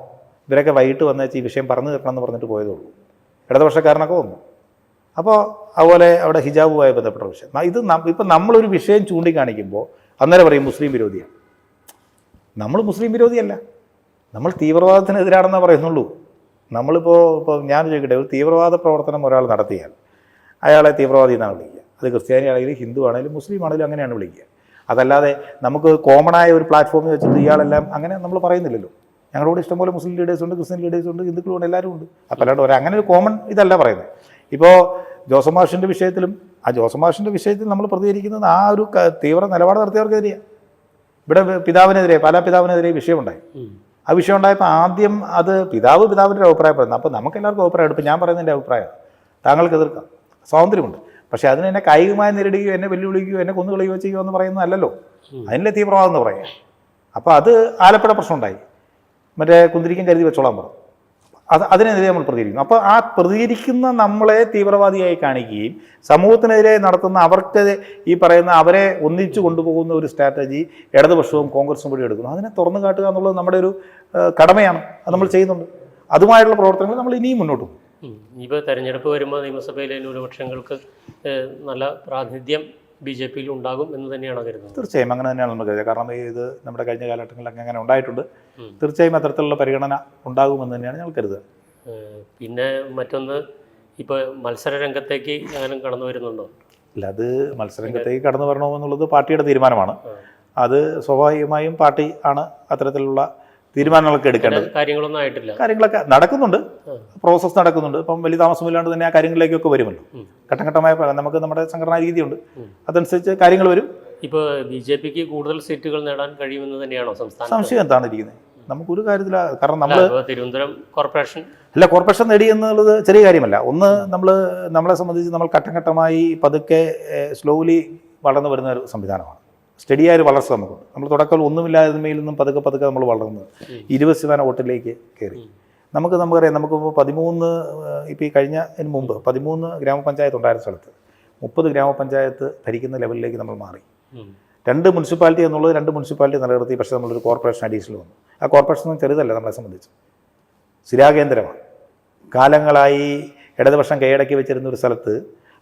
B: ഇവരൊക്കെ വൈകിട്ട് വന്നേച്ച് ഈ വിഷയം പറഞ്ഞു തീർക്കണം എന്ന് പറഞ്ഞിട്ട് പോയതേ ഉള്ളൂ. ഇടതുപക്ഷക്കാരനൊക്കെ വന്നു. അപ്പോൾ അതുപോലെ അവിടെ ഹിജാബുമായി ബന്ധപ്പെട്ട വിഷയം. ഇത് ഇപ്പം നമ്മളൊരു വിഷയം ചൂണ്ടിക്കാണിക്കുമ്പോൾ അന്നേരം പറയും മുസ്ലിം വിരോധിയാണ് നമ്മൾ മുസ്ലിം വിരോധിയല്ല. നമ്മൾ തീവ്രവാദത്തിനെതിരാണെന്നേ പറയുന്നുള്ളൂ. നമ്മളിപ്പോൾ ഇപ്പോൾ ഞാൻ ചോദിക്കട്ടെ ഒരു തീവ്രവാദ പ്രവർത്തനം ഒരാൾ നടത്തിയാൽ അയാളെ തീവ്രവാദി എന്നാണ് വിളിക്കുക. അത് ക്രിസ്ത്യാനി ആണെങ്കിലും ഹിന്ദു ആണെങ്കിലും മുസ്ലിം ആണെങ്കിലും അങ്ങനെയാണ് വിളിക്കുക. അതല്ലാതെ നമുക്ക് കോമണായ ഒരു പ്ലാറ്റ്ഫോമിൽ വെച്ചിട്ട് ഇയാളെല്ലാം അങ്ങനെ നമ്മൾ പറയുന്നില്ലല്ലോ. ഞങ്ങളുടെ കൂടെ ഇഷ്ടംപോലെ മുസ്ലിം ലീഡേഴ്സ് ഉണ്ട് ക്രിസ്ത്യൻ ലീഡേഴ്സ് ഉണ്ട് ഹിന്ദുക്കളുണ്ട് എല്ലാവരും ഉണ്ട്. അപ്പോൾ അല്ലാണ്ട് ഒരു അങ്ങനെ ഒരു കോമൺ ഇതല്ല പറയുന്നത്. ഇപ്പോൾ ജോസഫ് മാഷിന്റെ വിഷയത്തിലും ആ ജോസഫ് മാഷിന്റെ വിഷയത്തിൽ നമ്മൾ പ്രതികരിക്കുന്നത് ആ ഒരു തീവ്ര നിലപാട് നടത്തിയവർക്കെതിരെയാണ് ഇവിടെ പിതാവിനെതിരെ പല പിതാവിനെതിരെ വിഷയമുണ്ടായി. ആ വിഷയം ഉണ്ടായപ്പോൾ ആദ്യം അത് പിതാവ് പിതാവിന്റെ അഭിപ്രായം പറയുന്നത് അപ്പോൾ നമുക്ക് എല്ലാവർക്കും അഭിപ്രായം എടുപ്പ് ഞാൻ പറയുന്നതിന്റെ അഭിപ്രായം താങ്കൾക്ക് എതിർക്കാം. സ്വാതന്ത്ര്യമുണ്ട്. പക്ഷേ അതിന് എന്നെ കായികമായി നേരിടുകയോ എന്നെ വെല്ലുവിളിക്കുകയോ എന്നെ കൊന്നുകളയുകയോ ചെയ്യുമോ എന്ന് പറയുന്നതല്ലോ അതിന്റെ തീവ്രവാദം എന്ന് പറയാം അപ്പോൾ അത് ആലപ്പുഴ പ്രശ്നമുണ്ടായി. മറ്റേ കുന്തിരിക്കും കരുതി വെച്ചോളാൻ പറഞ്ഞു. അത് അതിനെതിരെ നമ്മൾ പ്രതികരിക്കുന്നു. അപ്പോൾ ആ പ്രതികരിക്കുന്ന നമ്മളെ തീവ്രവാദിയായി കാണിക്കുകയും സമൂഹത്തിനെതിരെ നടത്തുന്ന അവർക്ക് ഈ പറയുന്ന അവരെ ഒന്നിച്ചു കൊണ്ടുപോകുന്ന ഒരു സ്ട്രാറ്റജി ഇടതുപക്ഷവും കോൺഗ്രസും കൂടി എടുക്കുന്നു. അതിനെ തുറന്നു കാട്ടുക എന്നുള്ളത് നമ്മുടെ ഒരു കടമയാണ്. അത് നമ്മൾ ചെയ്യുന്നുണ്ട്. അതുമായിട്ടുള്ള പ്രവർത്തനങ്ങൾ നമ്മൾ ഇനിയും മുന്നോട്ട് പോകും.
A: ഇപ്പോൾ തെരഞ്ഞെടുപ്പ് വരുമ്പോൾ നിയമസഭയിലെ ന്യൂനപക്ഷങ്ങൾക്ക് നല്ല പ്രാതിനിധ്യം ബി ജെ പിയിൽ ഉണ്ടാകും എന്ന് തന്നെയാണ് കരുതുന്നത്?
B: തീർച്ചയായും അങ്ങനെ തന്നെയാണ് നമ്മൾ കരുതുക. കാരണം ഇത് നമ്മുടെ കഴിഞ്ഞ കാലഘട്ടങ്ങളിലൊക്കെ അങ്ങനെ ഉണ്ടായിട്ടുണ്ട്. തീർച്ചയായും അത്തരത്തിലുള്ള പരിഗണന ഉണ്ടാകുമെന്ന് തന്നെയാണ് ഞങ്ങൾ കരുതുക.
A: പിന്നെ മറ്റൊന്ന് ഇപ്പോൾ മത്സര രംഗത്തേക്ക് അങ്ങനെ കടന്നു വരുന്നുണ്ടോ?
B: ഇല്ല അത് മത്സരരംഗത്തേക്ക് കടന്നു വരണമെന്നുള്ളത് പാർട്ടിയുടെ തീരുമാനമാണ്. അത് സ്വാഭാവികമായും പാർട്ടി ആണ് അത്തരത്തിലുള്ള തീരുമാനങ്ങളൊക്കെ എടുക്കേണ്ടത്.
A: കാര്യങ്ങളൊന്നും ആയിട്ടില്ല.
B: കാര്യങ്ങളൊക്കെ നടക്കുന്നുണ്ട്.
A: പ്രോസസ്
B: പ്രോസസ്സ് നടക്കുന്നുണ്ട്. ഇപ്പം വലിയ താമസമില്ലാണ്ട് തന്നെ ആ കാര്യങ്ങളിലേക്കൊക്കെ വരുമല്ലോ.
A: ഘട്ടംഘട്ടമായ
B: ഘട്ടം നമുക്ക് നമ്മുടെ സംഘടനാ രീതിയുണ്ട്.
A: ഉണ്ട്
B: അതനുസരിച്ച് കാര്യങ്ങൾ വരും.
A: ഇപ്പോൾ ബി ജെ പിക്ക് കൂടുതൽ സീറ്റുകൾ നേടാൻ കഴിയുമെന്ന് തന്നെയാണോ സംസ്ഥാനം
B: സംശയം എന്താണ് ഇരിക്കുന്നത് നമുക്കൊരു കാര്യത്തില കാരണം നമ്മൾ
A: തിരുവനന്തപുരം കോർപ്പറേഷൻ.
B: അല്ല കോർപ്പറേഷൻ നേടി എന്നുള്ളത് ചെറിയ കാര്യമല്ല. ഒന്ന് നമ്മൾ നമ്മളെ സംബന്ധിച്ച് നമ്മൾ ഘട്ടം ഘട്ടമായി പതുക്കെ സ്ലോലി വളർന്നു വരുന്ന ഒരു സംവിധാനമാണ്. സ്റ്റഡിയായ ഒരു വളർച്ച നമുക്കുണ്ട് നമ്മൾ തുടക്കം ഒന്നുമില്ലായ്മയിൽ നിന്നും പതുക്കെ പതുക്കെ നമ്മൾ വളർന്നത്. ഇരുപത് ശതമാനം വോട്ടിലേക്ക് കയറി. നമുക്ക് നമുക്കറിയാം നമുക്കിപ്പോൾ പതിമൂന്ന് ഇപ്പോൾ ഈ കഴിഞ്ഞതിന് മുമ്പ് പതിമൂന്ന് ഗ്രാമപഞ്ചായത്ത് ഉണ്ടായിരുന്ന സ്ഥലത്ത് മുപ്പത് ഗ്രാമപഞ്ചായത്ത് ഭരിക്കുന്ന ലെവലിലേക്ക് നമ്മൾ മാറി. രണ്ട് മുനിസിപ്പാലിറ്റി എന്നുള്ളത് രണ്ട് മുനിസിപ്പാലിറ്റി നിലനിർത്തി. പക്ഷേ നമ്മളൊരു കോർപ്പറേഷൻ അഡീഷണൽ വന്നു. ആ കോർപ്പറേഷൻ ഒന്നും ചെറുതല്ല നമ്മളെ സംബന്ധിച്ച്. സ്ഥിരാകേന്ദ്രമാണ്. കാലങ്ങളായി ഇടതുപക്ഷം കൈയടക്കി വെച്ചിരുന്ന ഒരു സ്ഥലത്ത്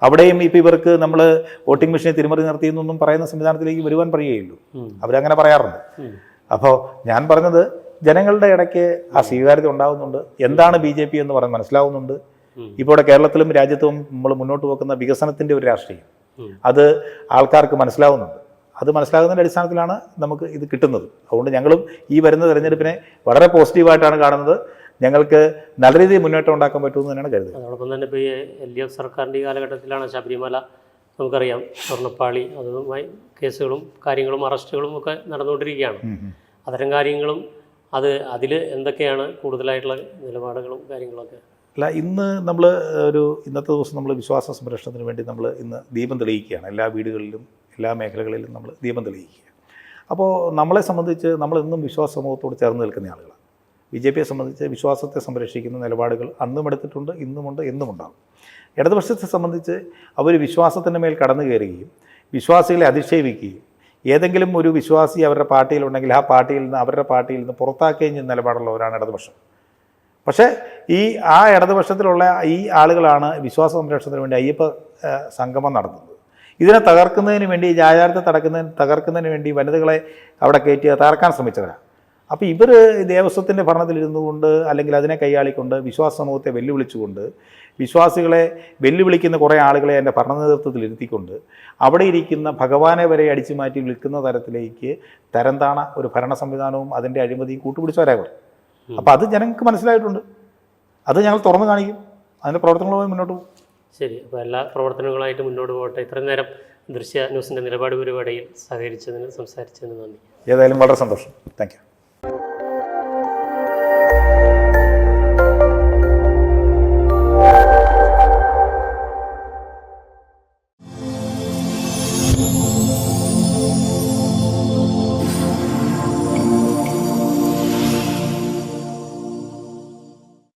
B: അവിടെയും ഇപ്പം ഇവർക്ക് നമ്മൾ വോട്ടിംഗ് മെഷീനെ തിരിമറി നിർത്തിയെന്നൊന്നും പറയുന്ന സംവിധാനത്തിലേക്ക് വരുവാൻ പറയുകയുള്ളൂ. അവരങ്ങനെ പറയാറുണ്ട്. അപ്പോൾ ഞാൻ പറഞ്ഞത് ജനങ്ങളുടെ ഇടയ്ക്ക് ആ സ്വീകാര്യത ഉണ്ടാകുന്നുണ്ട് എന്താണ് ബി ജെ പി എന്ന് പറഞ്ഞ് മനസ്സിലാവുന്നുണ്ട്. ഇപ്പോൾ ഇവിടെ കേരളത്തിലും രാജ്യത്തും നമ്മൾ മുന്നോട്ട് വെക്കുന്ന വികസനത്തിന്റെ ഒരു രാഷ്ട്രീയം. അത് ആൾക്കാർക്ക് മനസ്സിലാവുന്നുണ്ട്. അത് മനസ്സിലാകുന്നതിന്റെ അടിസ്ഥാനത്തിലാണ് നമുക്ക് ഇത് കിട്ടുന്നത്. അതുകൊണ്ട് ഞങ്ങളും ഈ വരുന്ന തെരഞ്ഞെടുപ്പിനെ വളരെ പോസിറ്റീവായിട്ടാണ് കാണുന്നത്. ഞങ്ങൾക്ക് നല്ല രീതിയിൽ മുന്നേറ്റം ഉണ്ടാക്കാൻ പറ്റുമെന്ന് തന്നെയാണ് കരുതുന്നത്
A: അതോടൊപ്പം തന്നെ ഇപ്പോൾ ഈ എൽ ഡി എഫ് സർക്കാരിന്റെ ഈ കാലഘട്ടത്തിലാണ് ശബരിമല നമുക്കറിയാം സ്വർണപ്പാളി അതുമായി കേസുകളും കാര്യങ്ങളും അറസ്റ്റുകളും ഒക്കെ നടന്നുകൊണ്ടിരിക്കുകയാണ്. അത്തരം കാര്യങ്ങളും അത് അതിൽ എന്തൊക്കെയാണ് കൂടുതലായിട്ടുള്ള നിലപാടുകളും കാര്യങ്ങളൊക്കെ?
B: അല്ല ഇന്ന് നമ്മൾ ഒരു ഇന്നത്തെ ദിവസം നമ്മൾ വിശ്വാസ സംരക്ഷണത്തിന് വേണ്ടി നമ്മൾ ഇന്ന് ദീപം തെളിയിക്കുകയാണ്. എല്ലാ വീടുകളിലും എല്ലാ മേഖലകളിലും നമ്മൾ ദീപം തെളിയിക്കുക അപ്പോൾ നമ്മളെ സംബന്ധിച്ച് നമ്മൾ ഇന്നും വിശ്വാസ സമൂഹത്തോട് ചേർന്ന് നിൽക്കുന്ന ആളുകളാണ്. ബി ജെ പിയെ സംബന്ധിച്ച് വിശ്വാസത്തെ സംരക്ഷിക്കുന്ന നിലപാടുകൾ അന്നും എടുത്തിട്ടുണ്ട് ഇന്നുമുണ്ട് എന്നുമുണ്ടാകും. ഇടതുപക്ഷത്തെ സംബന്ധിച്ച് അവർ വിശ്വാസത്തിന്റെ മേൽ കടന്നു കയറുകയും വിശ്വാസികളെ അധിക്ഷേപിക്കുകയും ഏതെങ്കിലും ഒരു വിശ്വാസി അവരുടെ പാർട്ടിയിലുണ്ടെങ്കിൽ ആ പാർട്ടിയിൽ നിന്ന് അവരുടെ പാർട്ടിയിൽ നിന്ന് പുറത്താക്കുകയും ചെയ്യുന്ന നിലപാടുള്ളവരാണ് ഇടതുപക്ഷം. പക്ഷേ ഈ ആ ഇടതുപക്ഷത്തിലുള്ള ഈ ആളുകളാണ് വിശ്വാസ സംരക്ഷണത്തിന് വേണ്ടി അയ്യപ്പ സംഗമം നടത്തുന്നത്. ഇതിനെ തകർക്കുന്നതിന് വേണ്ടി ജാചാരത്തെ തടക്കുന്നതിന് തകർക്കുന്നതിന് വേണ്ടി വനിതകളെ അവിടെ കയറ്റി തകർക്കാൻ ശ്രമിച്ചവരാണ്. അപ്പോൾ ഇവർ ദേവസ്വത്തിന്റെ ഭരണത്തിലിരുന്നു കൊണ്ട് അല്ലെങ്കിൽ അതിനെ കൈയാളിക്കൊണ്ട് വിശ്വാസ സമൂഹത്തെ വെല്ലുവിളിച്ചുകൊണ്ട് വിശ്വാസികളെ വെല്ലുവിളിക്കുന്ന കുറേ ആളുകളെ എന്റെ ഭരണ നേതൃത്വത്തിൽ ഇരുത്തിക്കൊണ്ട് അവിടെ ഇരിക്കുന്ന ഭഗവാനെ വരെ അടിച്ചു മാറ്റി വിൽക്കുന്ന തരത്തിലേക്ക് തരംതാണ ഒരു ഭരണ സംവിധാനവും അതിന്റെ അഴിമതിയും കൂട്ടുപിടിച്ചവരായവർ അപ്പോൾ അത് ജനങ്ങൾക്ക് മനസ്സിലായിട്ടുണ്ട്. അത് ഞങ്ങൾ തുറന്നു കാണിക്കും. അതിന്റെ പ്രവർത്തനങ്ങളുമായി മുന്നോട്ട് പോകും.
A: ശരി. അപ്പോൾ എല്ലാ പ്രവർത്തനങ്ങളായിട്ട് മുന്നോട്ട് പോകട്ടെ. ഇത്രയും നേരം ദൃശ്യ ന്യൂസിന്റെ നിലപാട് പരിപാടിയിൽ സഹകരിച്ചതിന് സംസാരിച്ചതിന് നന്ദി.
B: ഏതായാലും വളരെ സന്തോഷം. Thank you.